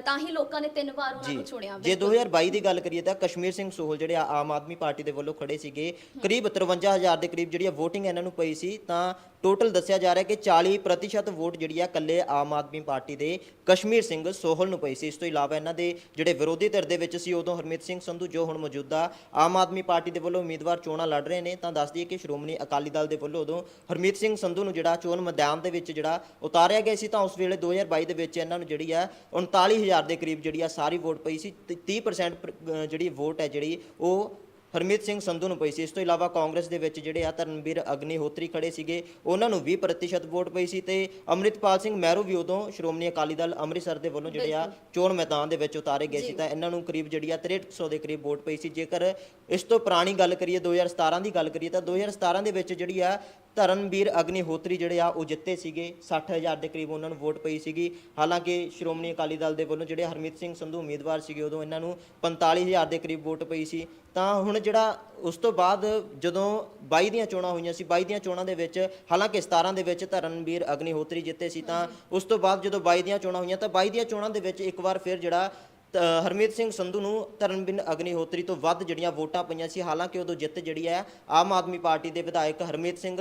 ਤਾਂ ਹੀ ਲੋਕਾਂ ਨੇ ਤਿੰਨ ਵਾਰ ਉਹਨਾਂ ਨੂੰ ਚੁਣਿਆ। ਜੇ 2022 ਦੀ ਗੱਲ ਕਰੀਏ ਤਾਂ ਕਸ਼ਮੀਰ ਸਿੰਘ ਸੋਹਲ ਜਿਹੜੇ ਆਮ ਆਦਮੀ ਪਾਰਟੀ ਦੇ ਵੱਲੋਂ ਖੜੇ ਸੀਗੇ। ਕਰੀਬ 53000 ਦੇ ਕਰੀਬ ਜਿਹੜੀ VOTING ਇਹਨਾਂ ਨੂੰ ਪਈ ਸੀ ਤਾਂ ਟੋਟਲ ਦੱਸਿਆ ਜਾ ਰਿਹਾ ਕਿ 40% ਵੋਟ ਜਿਹੜੀ ਆ ਕੱਲੇ ਆਮ ਆਦਮੀ ਪਾਰਟੀ ਦੇ ਕਸ਼ਮੀਰ ਸਿੰਘ ਸੋਹਲ ਨੂੰ ਪਈ ਸੀ। ਇਸ ਤੋਂ ਇਲਾਵਾ ਇਹਨਾਂ ਦੇ ਜਿਹੜੇ ਵਿਰੋਧੀ ਧਿਰ ਦੇ ਵਿੱਚ ਸੀ, ਉਦੋਂ ਹਰਮੀਤ ਸਿੰਘ ਸੰਧੂ ਜੋ ਹੁਣ ਮੌਜੂਦਾ ਆਮ ਆਦਮੀ ਪਾਰਟੀ ਦੇ ਵੱਲੋਂ ਉਮੀਦਵਾਰ ਚੋਣਾਂ ਲੜ ਰਹੇ ਨੇ, ਤਾਂ ਦੱਸ ਦਈਏ ਕਿ ਸ਼੍ਰੋਮਣੀ ਅਕਾਲੀ ਦਲ ਦੇ ਵੱਲੋਂ ਉਦੋਂ ਹਰਮੀਤ ਸਿੰਘ ਸੰਧੂ ਨੂੰ ਜਿਹੜਾ ਚੋਣ ਮੈਦਾਨ ਦੇ ਵਿੱਚ ਜਿਹੜਾ ਉਤਾਰਿਆ ਗਿਆ ਸੀ, ਤਾਂ ਉਸ ਵੇਲੇ 2022 ਦੇ ਵਿੱਚ ਇਹਨਾਂ ਨੂੰ ਜਿਹੜੀ ਆ 39000 ਦੇ ਕਰੀਬ ਜਿਹੜੀ ਆ ਸਾਰੀ ਵੋਟ ਪਈ ਸੀ। ਤੇ 30% ਜਿਹੜੀ ਵੋਟ ਹੈ ਜਿਹੜੀ ਉਹ ਹਰਮੀਤ ਸਿੰਘ ਸੰਧੂ ਨੂੰ ਪਈ ਸੀ। ਇਸ ਤੋਂ ਇਲਾਵਾ ਕਾਂਗਰਸ ਦੇ ਵਿੱਚ ਜਿਹੜੇ ਆ ਧਰਮਵੀਰ ਅਗਨੀਹੋਤਰੀ ਖੜੇ ਸੀਗੇ ਉਹਨਾਂ ਨੂੰ 20% ਵੋਟ ਪਈ ਸੀ ਤੇ ਅੰਮ੍ਰਿਤਪਾਲ ਸਿੰਘ ਮਹਿਰੂ ਵੀ ਉਦੋਂ ਸ਼੍ਰੋਮਣੀ ਅਕਾਲੀ ਦਲ ਅੰਮ੍ਰਿਤਸਰ ਦੇ ਵੱਲੋਂ ਜਿਹੜੇ ਆ ਚੋਣ ਮੈਦਾਨ ਦੇ ਵਿੱਚ ਉਤਾਰੇ ਗਏ ਸੀ। ਤਾਂ ਇਹਨਾਂ ਨੂੰ ਕਰੀਬ ਜਿਹੜੀ ਆ 6300 ਦੇ ਕਰੀਬ ਵੋਟ ਪਈ ਸੀ। ਜੇਕਰ ਇਸ ਤੋਂ ਪੁਰਾਣੀ ਗੱਲ ਕਰੀਏ 2017 ਦੀ ਗੱਲ ਕਰੀਏ ਤਾਂ 2017 ਦੇ ਵਿੱਚ ਜਿਹੜੀ ਆ ਧਰਮਵੀਰ ਅਗਨੀਹੋਤਰੀ ਜਿਹੜੇ ਆ ਉਹ ਜਿੱਤੇ ਸੀਗੇ। 60000 ਦੇ ਕਰੀਬ ਉਹਨਾਂ ਨੂੰ ਵੋਟ ਪਈ ਸੀਗੀ। ਹਾਲਾਂਕਿ ਸ਼੍ਰੋਮਣੀ ਅਕਾਲੀ ਦਲ ਦੇ ਵੱਲੋਂ ਜਿਹੜੇ ਹਰਮੀਤ ਸਿੰਘ ਸੰਧੂ ਉਮੀਦਵਾਰ ਸੀਗੇ ਉਦੋਂ ਇਹਨਾਂ ਨੂੰ 45000 ਦੇ ਕਰੀਬ ਵੋਟ ਪਈ ਸੀ। ਤਾਂ ਹੁਣ ਜਿਹੜਾ ਉਸ ਤੋਂ ਬਾਅਦ ਜਦੋਂ 22 ਦੀਆਂ ਚੋਣਾਂ ਹੋਈਆਂ ਸੀ 22 ਦੀਆਂ ਚੋਣਾਂ ਦੇ ਵਿੱਚ, ਹਾਲਾਂਕਿ 17 ਦੇ ਵਿੱਚ ਧਰਮਵੀਰ ਅਗਨੀਹੋਤਰੀ ਜਿੱਤੇ ਸੀ ਤਾਂ ਉਸ ਤੋਂ ਬਾਅਦ ਜਦੋਂ 22 ਦੀਆਂ ਚੋਣਾਂ ਹੋਈਆਂ ਤਾਂ 22 ਦੀਆਂ ਚੋਣਾਂ ਦੇ ਵਿੱਚ ਇੱਕ ਵਾਰ ਫਿਰ ਜਿਹੜਾ ਹਰਮੀਤ ਸਿੰਘ ਸੰਧੂ ਨੂੰ ਧਰਮਬਿੰਦ ਅਗਨੀਹੋਤਰੀ ਤੋਂ ਵੱਧ ਜਿਹੜੀਆਂ ਵੋਟਾਂ ਪਈਆਂ ਸੀ ਹਾਲਾਂਕਿ ਉਦੋਂ ਜਿੱਤ ਜਿਹੜੀ ਹੈ ਆਮ ਆਦਮੀ ਪਾਰਟੀ ਦੇ ਵਿਧਾਇਕ ਹਰਮੀਤ ਸਿੰਘ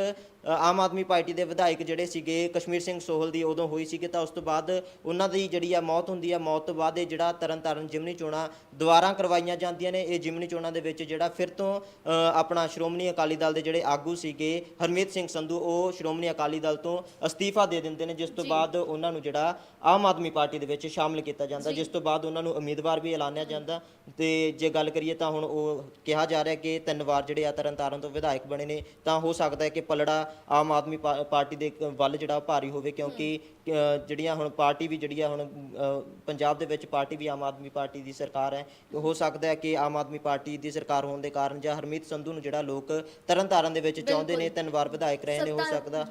ਆਮ ਆਦਮੀ ਪਾਰਟੀ ਦੇ ਵਿਧਾਇਕ ਜਿਹੜੇ ਸੀਗੇ ਕਸ਼ਮੀਰ ਸਿੰਘ ਸੋਹਲ ਦੀ ਉਦੋਂ ਹੋਈ ਸੀ ਕਿ ਤਾਂ ਉਸ ਤੋਂ ਬਾਅਦ ਉਹਨਾਂ ਦੀ ਜਿਹੜੀ ਆ ਮੌਤ ਹੁੰਦੀ ਆ ਮੌਤ ਤੋਂ ਬਾਅਦ ਇਹ ਜਿਹੜਾ ਤਰਨਤਾਰਨ ਜਿਮਨੀ ਚੋਣਾਂ ਦੁਬਾਰਾ ਕਰਵਾਈਆਂ ਜਾਂਦੀਆਂ ਨੇ ਇਹ ਜਿਮਨੀ ਚੋਣਾਂ ਦੇ ਵਿੱਚ ਜਿਹੜਾ ਫਿਰ ਤੋਂ ਆਪਣਾ ਸ਼੍ਰੋਮਣੀ ਅਕਾਲੀ ਦਲ ਦੇ ਜਿਹੜੇ ਆਗੂ ਸੀਗੇ ਹਰਮੀਤ ਸਿੰਘ ਸੰਧੂ ਉਹ ਸ਼੍ਰੋਮਣੀ ਅਕਾਲੀ ਦਲ ਤੋਂ ਅਸਤੀਫਾ ਦੇ ਦਿੰਦੇ ਨੇ ਜਿਸ ਤੋਂ। ਬਾਅਦ ਉਹਨਾਂ ਨੂੰ ਜਿਹੜਾ ਆਮ ਆਦਮੀ ਪਾਰਟੀ ਦੇ ਵਿੱਚ ਸ਼ਾਮਲ ਕੀਤਾ ਜਾਂਦਾ। ਜਿਸ ਤੋਂ ਬਾਅਦ ਉਹਨਾਂ ਨੂੰ ਉਮੀਦਵਾਰ ਵੀ ਐਲਾਨਿਆ ਜਾਂਦਾ ਤੇ ਜੇ ਗੱਲ ਕਰੀਏ ਤਾਂ ਹੁਣ ਉਹ ਕਿਹਾ ਜਾ ਰਿਹਾ ਕਿ ਤਿੰਨ ਵਾਰ ਜਿਹੜੇ ਆ ਤਰਨਤਾਰਨ ਤੋਂ ਵਿਧਾਇਕ ਬਣੇ ਨੇ ਤਾਂ ਹੋ ਸਕਦਾ ਹੈ ਕਿ ਪਲੜਾ ਆਮ ਆਦਮੀ ਪਾਰਟੀ ਦੇ ਵੱਲ ਜਿਹੜਾ ਭਾਰੀ ਹੋਵੇ ਕਿਉਂਕਿ ਜਿਹੜੀਆਂ ਹੁਣ ਪਾਰਟੀ ਵੀ ਜਿਹੜੀ ਆ ਹੁਣ ਪੰਜਾਬ ਦੇ ਵਿੱਚ ਪਾਰਟੀ ਵੀ ਆਮ ਆਦਮੀ ਪਾਰਟੀ ਦੀ ਸਰਕਾਰ ਹੈ ਹੋ ਸਕਦਾ ਹੈ ਕਿ ਆਮ ਆਦਮੀ ਪਾਰਟੀ ਦੀ ਸਰਕਾਰ ਹੋਣ ਦੇ ਕਾਰਨ ਜਾਂ ਹਰਮੀਤ ਸੰਧੂ ਨੂੰ ਜਿਹੜਾ ਲੋਕ ਤਰਨਤਾਰਨ ਦੇ ਵਿੱਚ ਚਾਹੁੰਦੇ ਨੇ। ਤਿੰਨ ਵਾਰ ਵਿਧਾਇਕ ਰਹੇ ਨੇ ਹੋ ਸਕਦਾ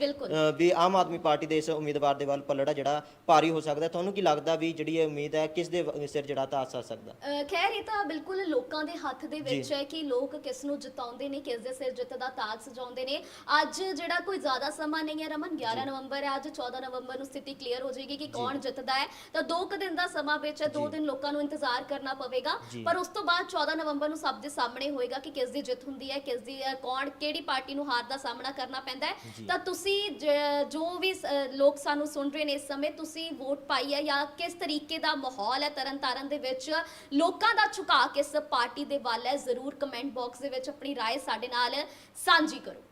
ਵੀ ਆਮ ਆਦਮੀ ਪਾਰਟੀ ਦੇ ਇਸ ਉਮੀਦਵਾਰ ਦੇ ਵੱਲ ਪਲੜਾ ਜਿਹੜਾ ਭਾਰੀ ਹੋ ਸਕਦਾ। ਤੁਹਾਨੂੰ ਕੀ ਲੱਗਦਾ ਵੀ ਜਿਹੜੀ ਇਹ ਉਮੀਦ ਹੈ ਕਿਸ ਦੇ ਸਿਰ ਜਿਹੜਾ ਤਾਸ ਆ ਸਕਦਾ। ਖੈਰ ਇਹ ਤਾਂ ਬਿਲਕੁਲ ਲੋਕਾਂ ਦੇ ਹੱਥ ਦੇ ਵਿੱਚ ਹੈ ਕਿ ਲੋਕ ਕਿਸ ਨੂੰ ਜਿਤਾਉਂਦੇ ਨੇ ਕਿਸ ਦੇ ਸਿਰ ਜਿੱਤ ਦਾ ਤਾਜ ਸਜਾਉਂਦੇ ਨੇ। ਅੱਜ ਜਿਹੜਾ ਕੋਈ ਜ਼ਿਆਦਾ ਸਮਾਂ ਨਹੀਂ ਹੈ ਰਮਨ 11 ਨਵੰਬਰ ਹੈ ਅੱਜ 14 ਨਵੰਬਰ ਨੂੰ ਸਥਿਤੀ ਕਲੀਅਰ ਹੋ ਜਾਏਗੀ ਕਿ ਕੌਣ ਜਿੱਤਦਾ ਹੈ। ਤਾਂ ਦੋ ਕੁ ਦਿਨ ਦਾ ਸਮਾਂ ਵਿੱਚ ਹੈ ਦੋ ਜੀ। ਦਿਨ ਲੋਕਾਂ ਨੂੰ ਇੰਤਜ਼ਾਰ ਕਰਨਾ ਪਵੇਗਾ। ਜੀ। ਪਰ ਉਸ ਤੋਂ ਬਾਅਦ 14 ਨਵੰਬਰ ਨੂੰ ਸਭ ਦੇ ਸਾਹਮਣੇ ਹੋਏਗਾ ਕਿ ਕਿਸ ਦੀ ਜਿੱਤ ਹੁੰਦੀ ਹੈ ਕਿਸ ਦੀ ਕੌਣ ਕਿਹੜੀ ਪਾਰਟੀ ਨੂੰ ਹਾਰ ਦਾ ਸਾਹਮਣਾ ਕਰਨਾ ਪੈਂਦਾ ਹੈ। ਜੀ। ਤਾਂ ਤੁਸੀਂ ਜ- ਜੋ ਵੀ ਸ- ਲੋਕ ਸਾਨੂੰ ਸੁਣ ਰਹੇ ਨੇ ਇਸ ਸਮੇਂ ਤੁਸੀਂ ਵੋਟ ਪਾਈ ਹੈ ਜਾਂ ਕਿਸ ਤਰੀਕੇ ਦਾ ਮਾਹੌਲ ਹੈ ਤਰਨਤਾਰਨ ਦੇ ਵਿੱਚ ਲੋਕਾਂ ਦਾ ਝੁਕਾਅ ਕਿਸ ਪਾਰਟੀ ਦੇ ਵੱਲ ਹੈ ਜ਼ਰੂਰ ਕਮੈਂਟ ਬਾਕਸ ਦੇ ਵਿੱਚ ਆਪਣੀ رائے ਸਾਡੇ ਨਾਲ ਸਾਂਝੀ ਕਰੋ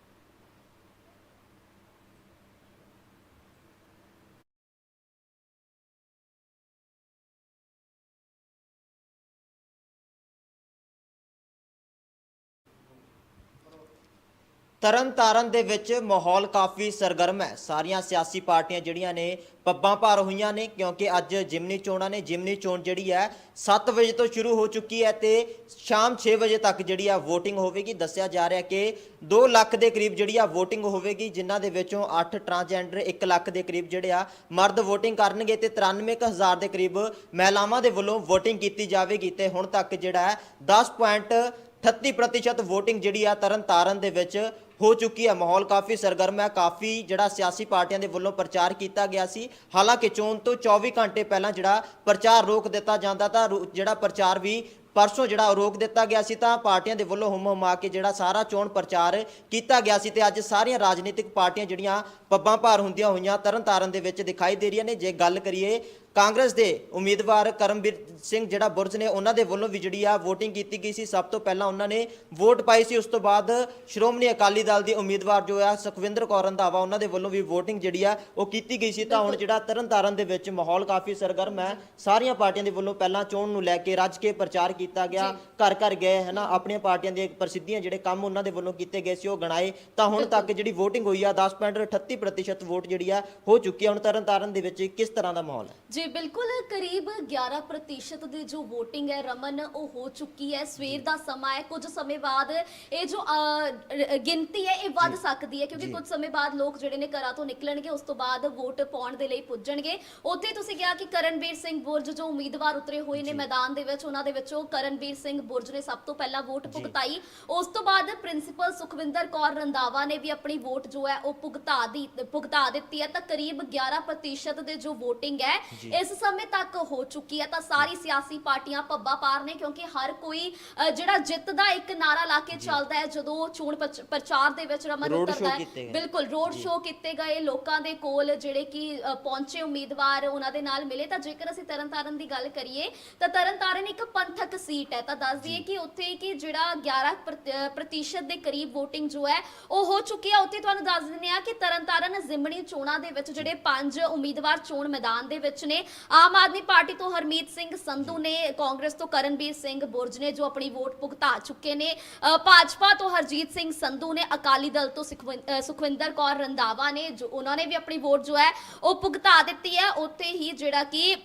ਤਰਨਤਾਰਨ ਦੇ ਵਿੱਚ ਮਾਹੌਲ ਕਾਫੀ ਸਰਗਰਮ ਹੈ। ਸਾਰੀਆਂ ਸਿਆਸੀ ਪਾਰਟੀਆਂ ਜਿਹੜੀਆਂ ਨੇ ਪੱਬਾਂ ਭਾਰ ਹੋਈਆਂ ਨੇ, ਕਿਉਂਕਿ ਅੱਜ ਜਿਮਨੀ ਚੋਣਾਂ ਨੇ। ਜਿਮਨੀ ਚੋਣ ਜਿਹੜੀ ਹੈ 7 ਵਜੇ ਤੋਂ ਸ਼ੁਰੂ ਹੋ ਚੁੱਕੀ ਹੈ ਤੇ ਸ਼ਾਮ 6 ਵਜੇ ਤੱਕ ਜਿਹੜੀ ਆ VOTING ਹੋਵੇਗੀ। ਦੱਸਿਆ ਜਾ ਰਿਹਾ ਕਿ 2 ਲੱਖ ਦੇ ਕਰੀਬ ਜਿਹੜੀ ਆ VOTING ਹੋਵੇਗੀ, ਜਿਨ੍ਹਾਂ ਦੇ ਵਿੱਚੋਂ 8 ਟਰਾਂਸਜੈਂਡਰ 1 ਲੱਖ ਦੇ ਕਰੀਬ ਜਿਹੜੇ ਆ ਮਰਦ VOTING ਕਰਨਗੇ ਤੇ 93000 ਦੇ ਕਰੀਬ ਮਹਿਲਾਵਾਂ ਦੇ ਵੱਲੋਂ VOTING ਕੀਤੀ ਜਾਵੇਗੀ। ਤੇ ਹੁਣ ਤੱਕ ਜਿਹੜਾ ਹੈ 10.38% VOTING ਜਿਹੜੀ ਆ ਤਰਨਤਾਰਨ ਦੇ ਵਿੱਚ ਹੋ ਚੁੱਕੀ ਹੈ। ਮਾਹੌਲ ਕਾਫੀ ਸਰਗਰਮ ਹੈ। ਕਾਫੀ ਜਿਹੜਾ ਸਿਆਸੀ ਪਾਰਟੀਆਂ ਦੇ ਵੱਲੋਂ ਪ੍ਰਚਾਰ ਕੀਤਾ ਗਿਆ ਸੀ। ਹਾਲਾਂਕਿ ਚੋਣ ਤੋਂ 24 ਘੰਟੇ ਪਹਿਲਾਂ ਜਿਹੜਾ ਪ੍ਰਚਾਰ ਰੋਕ ਦਿੱਤਾ ਜਾਂਦਾ ਤਾਂ ਰੋ- ਜਿਹੜਾ ਪ੍ਰਚਾਰ ਵੀ ਪਰਸੋਂ ਜਿਹੜਾ ਰੋਕ ਦਿੱਤਾ ਗਿਆ ਸੀ ਤਾਂ ਪਾਰਟੀਆਂ ਦੇ ਵੱਲੋਂ ਹੁਮ ਹੁਮਾ ਕੇ ਜਿਹੜਾ ਸਾਰਾ ਚੋਣ ਪ੍ਰਚਾਰ ਕੀਤਾ ਗਿਆ ਸੀ ਤੇ ਅੱਜ ਸਾਰੀਆਂ ਰਾਜਨੀਤਿਕ ਪਾਰਟੀਆਂ ਜਿਹੜੀਆਂ ਪੱਬਾਂ ਭਾਰ ਹੁੰਦੀਆਂ ਹੋਈਆਂ ਤਰਨਤਾਰਨ ਦੇ ਵਿੱਚ ਦਿਖਾਈ ਦੇ ਰਹੀਆਂ ਨੇ। ਜੇ ਗੱਲ ਕਰੀਏ ਕਾਂਗਰਸ ਦੇ ਉਮੀਦਵਾਰ ਕਰਮਵੀਰ ਸਿੰਘ ਜਿਹੜਾ ਬੁਰਜ ਨੇ ਉਹਨਾਂ ਦੇ ਵੱਲੋਂ ਵੀ ਜਿਹੜੀ ਆ VOTING ਕੀਤੀ ਗਈ ਸੀ। ਸਭ ਤੋਂ ਪਹਿਲਾਂ ਉਹਨਾਂ ਨੇ ਵੋਟ ਪਾਈ ਸੀ। ਉਸ ਤੋਂ ਬਾਅਦ ਸ਼੍ਰੋਮਣੀ ਅਕਾਲੀ ਦਲ ਦੀ ਉਮੀਦਵਾਰ ਜੋ ਆ ਸੁਖਵਿੰਦਰ ਕੌਰ ਰੰਧਾਵਾ ਉਹਨਾਂ ਦੇ ਵੱਲੋਂ ਵੀ VOTING ਜਿਹੜੀ ਆ ਉਹ ਕੀਤੀ ਗਈ ਸੀ। ਤਾਂ ਹੁਣ ਜਿਹੜਾ ਤਰਨਤਾਰਨ ਦੇ ਵਿੱਚ ਮਾਹੌਲ ਕਾਫੀ ਸਰਗਰਮ ਹੈ। ਸਾਰੀਆਂ ਪਾਰਟੀਆਂ ਦੇ ਵੱਲੋਂ ਪਹਿਲਾਂ ਚੋਣ ਨੂੰ ਲੈ ਕੇ ਰੱਜ ਕੇ ਪ੍ਰਚਾਰ ਕੀਤਾ ਗਿਆ। ਘਰ ਘਰ ਗਏ ਹਨਾ ਆਪਣੀਆਂ ਪਾਰਟੀਆਂ ਦੀਆਂ ਪ੍ਰਸਿੱਧੀਆਂ ਜਿਹੜੇ ਕੰਮ ਉਹਨਾਂ ਦੇ ਵੱਲੋਂ ਕੀਤੇ ਗਏ ਸੀ ਉਹ ਗਣਾਏ। ਤਾਂ ਹੁਣ ਤੱਕ ਜਿਹੜੀ VOTING ਹੋਈ ਆ 10.38% ਵੋਟ ਜਿਹੜੀ ਆ ਹੋ ਚੁੱਕੀ ਆ। ਹੁਣ ਤਰਨਤਾਰਨ ਦੇ ਵਿੱਚ ਕਿਸ ਤਰ੍ਹਾਂ ਦਾ ਮਾਹੌਲ ਹੈ? ਜੀ ਬਿਲਕੁਲ ਕਰੀਬ 11% ਦੀ ਜੋ VOTING ਹੈ ਰਮਨ ਉਹ ਹੋ ਚੁੱਕੀ ਹੈ ਸਵੇਰ ਦਾ ਸਮਾਂ ਹੈ ਕੁਝ ਸਮੇਂ ਬਾਅਦ ਇਹ ਜੋ ਅ, ਗਿਣਤੀ ਹੈ ਇਹ ਵੱਧ। ਸਕਦੀ ਹੈ ਕਿਉਂਕਿ। ਕੁਝ ਸਮੇਂ ਬਾਅਦ ਲੋਕ ਜਿਹੜੇ ਨੇ ਘਰਾਂ ਤੋਂ ਨਿਕਲਣਗੇ ਉਸ ਤੋਂ ਬਾਅਦ ਵੋਟ ਪਾਉਣ ਦੇ ਲਈ ਪੁੱਜਣਗੇ ਉੱਥੇ ਤੁਸੀਂ ਕਿਹਾ ਕਿ ਕਰਨਵੀਰ ਸਿੰਘ ਬੁਰਜ ਜੋ ਉਮੀਦਵਾਰ ਉਤਰੇ ਹੋਏ ਨੇ। ਮੈਦਾਨ ਦੇ ਵਿੱਚ ਉਹਨਾਂ ਦੇ ਵਿੱਚੋਂ ਕਰਨਵੀਰ ਸਿੰਘ ਬੁਰਜ ਨੇ ਸਭ ਤੋਂ ਪਹਿਲਾਂ ਵੋਟ। ਭੁਗਤਾਈ ਉਸ ਤੋਂ ਬਾਅਦ ਪ੍ਰਿੰਸੀਪਲ ਸੁਖਵਿੰਦਰ ਕੌਰ ਰੰਦਾਵਾ ਨੇ ਵੀ ਆਪਣੀ ਵੋਟ ਜੋ ਹੈ ਉਹ ਭੁਗਤਾ ਦੀ ਭੁਗਤਾ ਦਿੱਤੀ ਹੈ ਤਾਂ ਕਰੀਬ 11% ਦੇ ਜੋ VOTING ਹੈ। ਇਸ ਸਮੇਂ ਤੱਕ ਹੋ ਚੁੱਕੀ ਹੈ ਤਾਂ ਸਾਰੀ ਸਿਆਸੀ ਪਾਰਟੀਆਂ ਪੱਬਾ ਪਾਰ ਨੇ ਕਿਉਂਕਿ ਹਰ ਕੋਈ ਅ, ਜਿਹੜਾ ਜਿੱਤ ਦਾ ਇੱਕ ਨਾਰਾ ਲਾ ਕੇ ਚੱਲਦਾ ਹੈ ਜਦੋਂ ਚੋਣ ਪ੍ਰਚ- ਪ੍ਰਚਾਰ ਦੇ ਵਿੱਚ ਰਮਨ Road ਉਤਰਦਾ ਹੈ। ਗਏ। ਬਿਲਕੁਲ ਰੋਡ। ਸ਼ੋਅ ਕੀਤੇ ਗਏ। ਲੋਕਾਂ ਦੇ ਕੋਲ ਜਿਹੜੇ ਕਿ ਅ, ਪਹੁੰਚੇ ਉਮੀਦਵਾਰ ਉਹਨਾਂ ਦੇ ਨਾਲ ਮਿਲੇ। ਤਾਂ ਜੇਕਰ ਅਸੀਂ ਤਰਨਤਾਰਨ ਦੀ ਗੱਲ ਕਰੀਏ ਤਾਂ ਤਰਨਤਾਰਨ ਇੱਕ ਪੰਥਕ ਸੀਟ ਹੈ। ਤਾਂ ਦੱਸ ਦਈਏ ਕਿ ਉੱਥੇ ਕਿ ਜਿਹੜਾ 11 ਪ੍ਰਤ- ਅ, ਪ੍ਰਤੀਸ਼ਤ ਦੇ ਕਰੀਬ VOTING ਜੋ ਹੈ ਉਹ ਹੋ ਚੁੱਕੀ ਹੈ। ਉੱਥੇ ਤੁਹਾਨੂੰ ਦੱਸ ਦਿੰਦੇ ਆ ਕਿ ਤਰਨਤਾਰਨ ਜ਼ਿਮਣੀ ਚੋਣਾਂ ਦੇ ਵਿੱਚ ਜਿਹੜੇ ਪੰਜ ਉਮੀਦਵਾਰ ਚੋਣ ਮੈਦਾਨ ਦੇ ਵਿੱਚ ਨੇ ਆਮ ਆਦਮੀ ਪਾਰਟੀ ਤੋਂ ਹਰਮੀਤ ਸਿੰਘ ਸੰਧੂ ਨੇ ਕਾਂਗਰਸ ਤੋਂ ਕਰਨਵੀਰ ਸਿੰਘ ਬੁਰਜ ਨੇ ਜੋ ਆਪਣੀ ਵੋਟ ਭੁਗਤਾ ਚੁੱਕੇ ਨੇ। ਅ, ਭਾਜਪਾ ਤੋਂ ਹਰਜੀਤ ਸਿੰਘ ਸੰਧੂ ਨੇ ਅਕਾਲੀ ਦਲ ਤੋਂ ਸੁਖਵਿੰ- ਸੁਖਵਿੰਦਰ ਕੌਰ ਰੰਧਾਵਾ ਨੇ ਜੋ ਉਹਨਾਂ ਨੇ ਵੀ ਆਪਣੀ ਵੋਟ ਜੋ ਹੈ ਉਹ ਭੁਗਤਾ ਦਿੱਤੀ ਹੈ। ਉੱਥੇ ਹੀ ਜਿਹੜਾ ਕਿ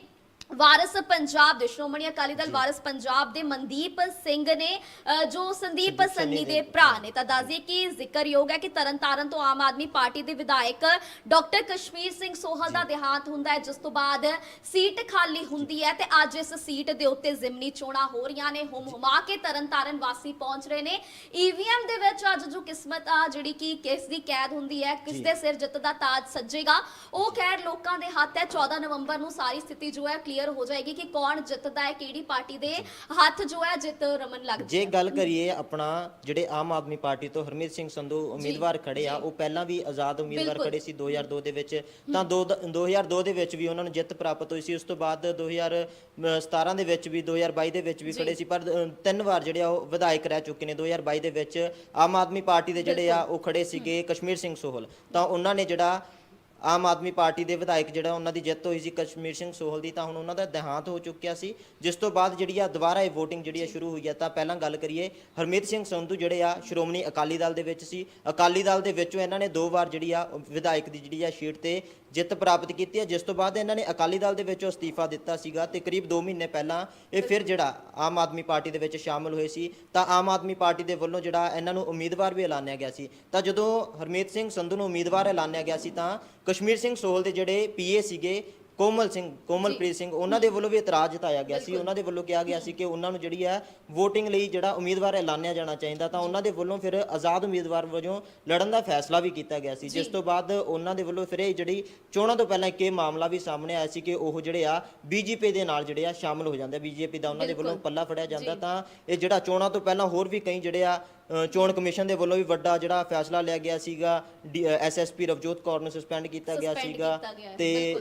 ਵਾਰਿਸ ਪੰਜਾਬ ਦੇ ਸ਼੍ਰੋਮਣੀ ਅਕਾਲੀ ਦਲ। ਵਾਰਿਸ ਪੰਜਾਬ ਦੇ ਮਨਦੀਪ ਸਿੰਘ ਨੇ ਜੋ ਸੰਦੀਪ ਸੰਨੀ ਦੇ ਭਰਾ ਨੇ ਤਾਂ ਦੱਸਦੀਏ ਕਿ ਜ਼ਿਕਰਯੋਗ ਹੈ ਕਿ ਤਰਨਤਾਰਨ ਤੋਂ ਆਮ ਆਦਮੀ ਪਾਰਟੀ ਦੇ ਵਿਧਾਇਕ ਡਾਕਟਰ ਕਸ਼ਮੀਰ ਸਿੰਘ ਸੋਹਲ ਦਾ ਦੇਹਾਂਤ ਹੁੰਦਾ ਹੈ ਜਿਸ ਤੋਂ ਬਾਅਦ ਸੀਟ ਖਾਲੀ ਹੁੰਦੀ ਹੈ ਤੇ ਅੱਜ ਇਸ ਸੀਟ ਦੇ ਉੱਤੇ ਜ਼ਿਮਨੀ ਚੋਣਾਂ ਹੋ ਰਹੀਆਂ ਨੇ ਹੁਮ ਹੁਮਾ ਕੇ ਤਰਨਤਾਰਨ ਵਾਸੀ ਪਹੁੰਚ ਰਹੇ ਨੇ। ਈਵੀਐਮ ਦੇ ਵਿੱਚ ਅੱਜ ਜੋ ਕਿਸਮਤ ਆ ਜਿਹੜੀ ਕਿ ਕਿਸ ਦੀ ਕੈਦ ਹੁੰਦੀ ਹੈ ਕਿਸ। ਦੇ ਸਿਰ ਜਿੱਤ ਦਾ ਤਾਜ ਸੱਜੇਗਾ ਉਹ ਖੈਰ ਲੋਕਾਂ ਦੇ ਹੱਥ ਹੈ। 14 ਨਵੰਬਰ ਨੂੰ ਸਾਰੀ ਸਥਿਤੀ ਜੋ ਹੈ ਕਲੀਅਰ ਹੋ ਜਾਏਗੀ ਕਿ ਕੌਣ ਜਿੱਤਦਾ ਹੈ ਕਿਹੜੀ ਪਾਰਟੀ ਦੇ ਹੱਥ ਜੋ ਹੈ ਜਿੱਤ ਰਮਨ ਲੱਗਦੀ ਜੇ ਹੈ ਗੱਲ ਕਰੀਏ ਆਪਣਾ ਜਿਹੜੇ ਆਮ ਆਦਮੀ ਪਾਰਟੀ ਤੋਂ ਹਰਮੀਤ ਸਿੰਘ ਸੰਧੂ ਉਮੀਦਵਾਰ ਖੜੇ ਆ। ਉਹ ਪਹਿਲਾਂ ਵੀ ਆਜ਼ਾਦ ਉਮੀਦਵਾਰ ਬਿਲਕੁਲ। ਖੜੇ ਸੀ 2002 ਦੇ ਵਿੱਚ ਤਾਂ ਦੋ- 2002 ਦੇ ਵਿੱਚ ਵੀ ਉਹਨਾਂ ਨੂੰ ਜਿੱਤ ਪ੍ਰਾਪਤ ਹੋਈ ਸੀ ਉਸ ਤੋਂ ਬਾਅਦ 2017 ਦੇ ਵਿੱਚ ਵੀ 2022 ਦੇ ਵਿੱਚ ਵੀ ਜੀ। ਖੜੇ ਸੀ ਪਰ ਅ, ਤਿੰਨ ਵਾਰ ਜਿਹੜੇ ਆ ਉਹ ਵਿਧਾਇਕ ਰਹਿ ਚੁੱਕੇ ਨੇ 2022 ਦੇ ਵਿੱਚ ਆਮ ਆਦਮੀ ਪਾਰਟੀ ਦੇ ਜਿਹੜੇ ਆ ਉਹ ਖੜੇ ਸੀਗੇ ਕਸ਼ਮੀਰ ਸਿੰਘ ਸੋਹਲ ਤਾਂ ਉਹਨਾਂ ਨੇ ਜਿਹੜਾ ਆਮ ਆਦਮੀ ਪਾਰਟੀ ਦੇ ਵਿਧਾਇਕ ਜਿਹੜਾ ਉਹਨਾਂ ਦੀ ਜਿੱਤ ਹੋਈ ਸੀ ਕਸ਼ਮੀਰ ਸਿੰਘ ਸੋਹਲ ਦੀ ਤਾਂ ਹੁਣ ਉਹਨਾਂ ਦਾ ਦੇਹਾਂਤ ਹੋ ਚੁੱਕਿਆ ਸੀ। ਜਿਸ ਤੋਂ ਬਾਅਦ ਜਿਹੜੀ ਆ ਦੁਬਾਰਾ ਇਹ VOTING ਜਿਹੜੀ ਆ ਸ਼ੁਰੂ ਹੋਈ ਆ ਤਾਂ ਪਹਿਲਾਂ ਗੱਲ ਕਰੀਏ ਹਰਮੀਤ ਸਿੰਘ ਸੰਧੂ ਜਿਹੜੇ ਆ ਸ਼੍ਰੋਮਣੀ ਅਕਾਲੀ ਦਲ ਦੇ ਵਿੱਚ ਸੀ। ਅਕਾਲੀ ਦਲ ਦੇ ਵਿੱਚੋਂ ਇਹਨਾਂ ਨੇ ਦੋ ਵਾਰ ਜਿਹੜੀ ਆ ਵਿਧਾਇਕ ਦੀ ਜਿਹੜੀ ਆ ਸ਼ੀਟ ਤੇ ਜਿੱਤ ਪ੍ਰਾਪਤ ਕੀਤੀ ਹੈ। ਜਿਸ ਤੋਂ ਬਾਅਦ ਇਹਨਾਂ ਨੇ ਅਕਾਲੀ ਦਲ ਦੇ ਵਿੱਚੋਂ ਅਸਤੀਫਾ ਦਿੱਤਾ ਸੀਗਾ ਤੇ ਕਰੀਬ 2 ਮਹੀਨੇ ਪਹਿਲਾਂ ਇਹ ਫਿਰ ਜਿਹੜਾ ਆਮ ਆਦਮੀ ਪਾਰਟੀ ਦੇ ਵਿੱਚ ਸ਼ਾਮਲ ਹੋਏ ਸੀ। ਤਾਂ ਆਮ ਆਦਮੀ ਪਾਰਟੀ ਦੇ ਵੱਲੋਂ ਜਿਹੜਾ ਇਹਨਾਂ ਨੂੰ ਉਮੀਦਵਾਰ ਵੀ ਐਲਾਨਿਆ ਗਿਆ ਸੀ। ਤਾਂ ਜਦੋਂ ਹਰਮੀਤ ਸਿੰਘ ਸੰਧੂ ਨੂੰ ਉਮੀਦਵਾਰ ਐਲਾਨਿਆ ਗਿਆ ਸੀ ਤਾਂ ਕਸ਼ਮੀਰ ਸਿੰਘ ਸੋਹਲ ਦੇ ਜਿਹੜੇ ਪੀਏ ਸੀਗੇ ਕੋਮਲ ਸਿੰਘ ਕੋਮਲਪ੍ਰੀਤ ਸਿੰਘ ਉਹਨਾਂ ਦੇ ਵੱਲੋਂ ਵੀ ਇਤਰਾਜ਼ ਜਤਾਇਆ ਗਿਆ ਸੀ। ਉਹਨਾਂ ਦੇ ਵੱਲੋਂ ਕਿਹਾ ਗਿਆ ਸੀ ਕਿ ਉਹਨਾਂ ਨੂੰ ਜਿਹੜੀ ਹੈ VOTING ਲਈ ਜਿਹੜਾ ਉਮੀਦਵਾਰ ਐਲਾਨਿਆ ਜਾਣਾ ਚਾਹੀਦਾ ਤਾਂ ਉਹਨਾਂ ਦੇ ਵੱਲੋਂ ਫਿਰ ਆਜ਼ਾਦ ਉਮੀਦਵਾਰ ਵਜੋਂ ਲੜਨ ਦਾ ਫੈਸਲਾ ਵੀ ਕੀਤਾ ਗਿਆ ਸੀ ਜਿਸ। ਤੋਂ ਬਾਅਦ ਉਹਨਾਂ ਦੇ ਵੱਲੋਂ ਫਿਰ ਇਹ ਜਿਹੜੀ ਚੋਣਾਂ ਤੋਂ ਪਹਿਲਾਂ ਇੱਕ ਇਹ ਮਾਮਲਾ ਵੀ ਸਾਹਮਣੇ ਆਇਆ ਸੀ ਕਿ ਉਹ ਜਿਹੜੇ ਆ ਬੀਜੇਪੀ ਦੇ ਨਾਲ ਜਿਹੜੇ ਆ ਸ਼ਾਮਲ ਹੋ ਜਾਂਦੇ ਬੀਜੇਪੀ ਦਾ ਉਹਨਾਂ ਦੇ ਵੱਲੋਂ। ਪੱਲਾ ਫੜਿਆ ਜਾਂਦਾ। ਤਾਂ ਇਹ ਜਿਹੜਾ ਚੋਣਾਂ ਤੋਂ ਪਹਿਲਾਂ ਹੋਰ ਵੀ ਕਈ ਜਿਹੜੇ ਆ ਚੋਣ ਕਮਿਸ਼ਨ ਦੇ ਵੱਲੋਂ ਵੀ ਵੱਡਾ ਜਿਹੜਾ ਫੈਸਲਾ ਲਿਆ ਗਿਆ ਸੀਗਾ ਐਸਐਸਪੀ ਰਵਜੋਤ ਕੌਰ ਨੂੰ ਸਸਪੈਂਡ ਕੀਤਾ ਗਿਆ ਸੀਗਾ ਤੇ।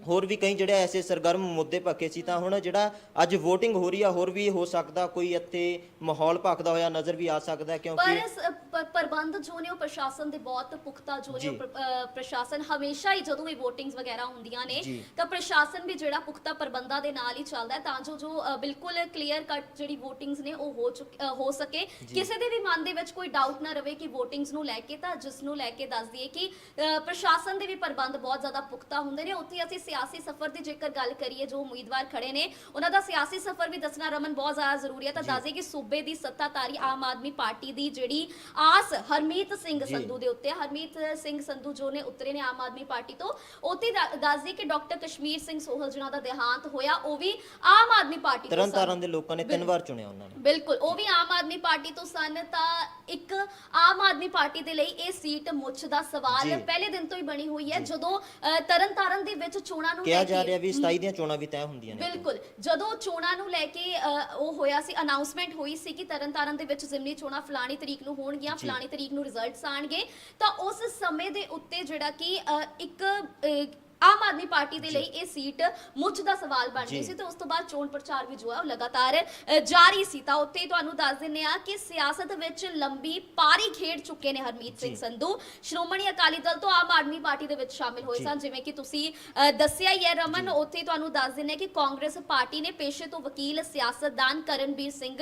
ਹੋਰ ਵੀ ਕਈ ਜਿਹੜੇ ਐਸੇ ਸਰਗਰਮ ਮੁੱਦੇ ਪੱਕੇ ਸੀ ਤਾਂ ਹੁਣ ਜਿਹੜਾ ਅੱਜ VOTING ਹੋ ਰਹੀ ਆ ਹੋਰ ਵੀ ਹੋ ਸਕਦਾ ਕੋਈ ਇੱਥੇ ਮਾਹੌਲ ਭਖਦਾ ਹੋਇਆ ਨਜ਼ਰ ਵੀ ਆ ਸਕਦਾ ਹੈ ਪਰ ਕਿਉਂਕਿ ਸ- ਪ- ਪ੍ਰਬੰਧ ਜੋ ਨੇ ਉਹ ਪ੍ਰਸ਼ਾਸਨ ਦੇ ਬਹੁਤ ਪੁਖਤਾ ਜੋ ਨੇ ਜੀ। ਉਹ ਪ੍ਰ- ਅ, ਪ੍ਰਸ਼ਾਸਨ ਹਮੇਸ਼ਾ ਹੀ ਜਦੋਂ ਵੀ VOTINGs ਵਗੈਰਾ ਹੁੰਦੀਆਂ ਨੇ ਜੀ। ਤਾਂ ਪ੍ਰਸ਼ਾਸਨ ਵੀ ਜਿਹੜਾ ਪੁਖਤਾ ਪ੍ਰਬੰਧਾਂ ਦੇ ਨਾਲ ਹੀ ਚੱਲਦਾ ਹੈ ਤਾਂ ਜੋ ਜੋ ਅ, ਬਿਲਕੁਲ ਕਲੀਅਰ ਕੱਟ ਜਿਹੜੀ VOTINGs ਨੇ ਉਹ ਹੋ ਚੁੱਕ ਅ, ਹੋ ਸਕੇ ਕਿਸੇ ਦੇ ਵੀ ਮਨ ਦੇ ਵਿੱਚ ਕੋਈ ਡਾਊਟ ਨਾ ਰਵੇ ਕਿ VOTINGs ਨੂੰ ਲੈ ਕੇ ਤਾਂ ਜਿਸ ਨੂੰ ਲੈ ਕੇ ਦੱਸ ਦਈਏ ਕਿ ਅ, ਪ੍ਰਸ਼ਾਸਨ ਦੇ ਵੀ ਪ੍ਰਬੰਧ ਬਹੁਤ ਜ਼ਿਆਦਾ ਪੁਖਤਾ ਹੁੰਦੇ ਨੇ ਉੱਥੇ ਅਸੀਂ ਸਿਆਸੀ ਸਫ਼ਰ ਦੀ ਜੇਕਰ ਗੱਲ ਕਰੀਏ ਜੋ ਉਮੀਦਵਾਰ ਖੜੇ ਨੇ ਉਹਨਾਂ ਦਾ ਸਿਆਸੀ ਸਫ਼ਰ ਵੀ ਦੱਸਣਾ ਰਮਨ ਬਹੁਤ ਜ਼ਿਆਦਾ ਜ਼ਰੂਰੀ ਹੈ। ਤਾਂ ਦੱਸ ਦਈਏ ਕਿ ਸੂਬੇ ਦੀ ਸੱਤਾਧਾਰੀ ਆਮ ਆਦਮੀ ਪਾਰਟੀ ਦੀ ਜਿਹੜੀ ਆਸ ਹਰਮੀਤ ਸਿੰਘ। ਸੰਧੂ ਦੇ ਉੱਤੇ ਹਰਮੀਤ ਸਿੰਘ ਸੰਧੂ ਜੋ ਨੇ ਉਤਰੇ ਨੇ ਆਮ ਆਦਮੀ ਪਾਰਟੀ ਤੋਂ ਉੱਥੇ ਦ- ਦੱਸ ਦਈਏ ਕਿ ਡਾਕਟਰ ਕਸ਼ਮੀਰ ਸਿੰਘ ਸੋਹਲ ਜਿਨ੍ਹਾਂ ਦਾ ਦੇਹਾਂਤ ਹੋਇਆ ਉਹ ਵੀ ਆਮ ਆਦਮੀ ਪਾਰਟੀ ਤੋਂ ਸਨ। ਤਰਨਤਾਰਨ ਦੇ ਲੋਕਾਂ ਨੇ ਤਿੰਨ ਵਾਰ ਚੁਣਿਆ ਉਹਨਾਂ ਨੂੰ। ਬਿਲਕੁਲ ਉਹ ਵੀ ਆਮ ਆਦਮੀ ਪਾਰਟੀ ਤੋਂ ਸਨ। ਤਾਂ ਇੱਕ ਆਮ ਆਦਮੀ ਪਾਰਟੀ ਦੇ ਲਈ ਇਹ ਸੀਟ ਮੁੱਛ ਦਾ ਸਵਾਲ ਜੀ। ਪਹਿਲੇ ਦਿਨ ਤੋਂ ਹੀ ਬਣੀ ਹੋਈ ਹੈ। ਜਦੋਂ ਅ, ਤਰਨਤਾਰਨ ਦੇ ਵਿੱਚ ਚੋਣਾਂ ਨੂੰ ਕਿਹਾ ਲੈ ਜਾ ਕੇ ਰਿਹਾ ਵੀ 27 ਦੀਆਂ ਚੋਣਾਂ ਵੀ ਤੈਅ ਹੁੰਦੀਆਂ ਨੇ। ਬਿਲਕੁਲ। ਜਦੋਂ ਚੋਣਾਂ ਨੂੰ ਲੈ ਕੇ ਅ, ਉਹ ਹੋਇਆ ਸੀ ਅਨਾਉਂਸਮੈਂਟ ਹੋਈ ਸੀ ਕਿ ਤਰਨਤਾਰਨ ਦੇ ਵਿੱਚ ਜ਼ਿਮਨੀ ਚੋਣਾਂ ਫਲਾਣੀ ਤਰੀਕ ਨੂੰ ਹੋਣਗੀਆਂ ਜੀ। ਫਲਾਣੀ ਤਰੀਕ ਨੂੰ ਰਿਜ਼ਲਟਸ ਆਣਗੇ। ਤਾਂ ਉਸ ਸਮੇਂ ਦੇ ਉੱਤੇ ਜਿਹੜਾ ਕਿ ਅ, ਇੱਕ ਅ, ਆਮ ਆਦਮੀ ਪਾਰਟੀ ਦੇ ਲਈ ਇਹ ਸੀਟ ਮੁੱਛ ਦਾ ਸਵਾਲ ਬਣ ਗਈ। ਸੀ ਤੇ ਉਸ ਤੋਂ ਬਾਅਦ ਚੋਣ ਪ੍ਰਚਾਰ ਵੀ ਜੋ ਹੈ ਉਹ ਲਗਾਤਾਰ ਜਾਰੀ ਸੀ ਤਾਂ ਉੱਤੇ ਤੁਹਾਨੂੰ ਦੱਸ ਦਿੰਨੇ ਆ ਕਿ ਸਿਆਸਤ ਵਿੱਚ ਲੰਬੀ ਪਾਰੀ ਖੇਡ ਚੁੱਕੇ ਨੇ ਹਰਮੀਤ ਸਿੰਘ। ਸੰਧੂ ਸ਼੍ਰੋਮਣੀ ਅਕਾਲੀ ਦਲ ਤੋਂ ਆਮ ਆਦਮੀ ਪਾਰਟੀ ਦੇ ਵਿੱਚ ਸ਼ਾਮਿਲ ਹੋਏ। ਸਨ ਜਿਵੇਂ ਕਿ ਤੁਸੀਂ ਦੱਸਿਆ ਹੀ ਹੈ ਰਮਨ। ਉੱਥੇ ਤੁਹਾਨੂੰ ਦੱਸ ਦਿੰਨੇ ਕਿ ਕਾਂਗਰਸ ਪਾਰਟੀ ਨੇ ਪੇਸ਼ੇ ਤੋਂ ਵਕੀਲ ਸਿਆਸਤਦਾਨ ਕਰਨਵੀਰ ਸਿੰਘ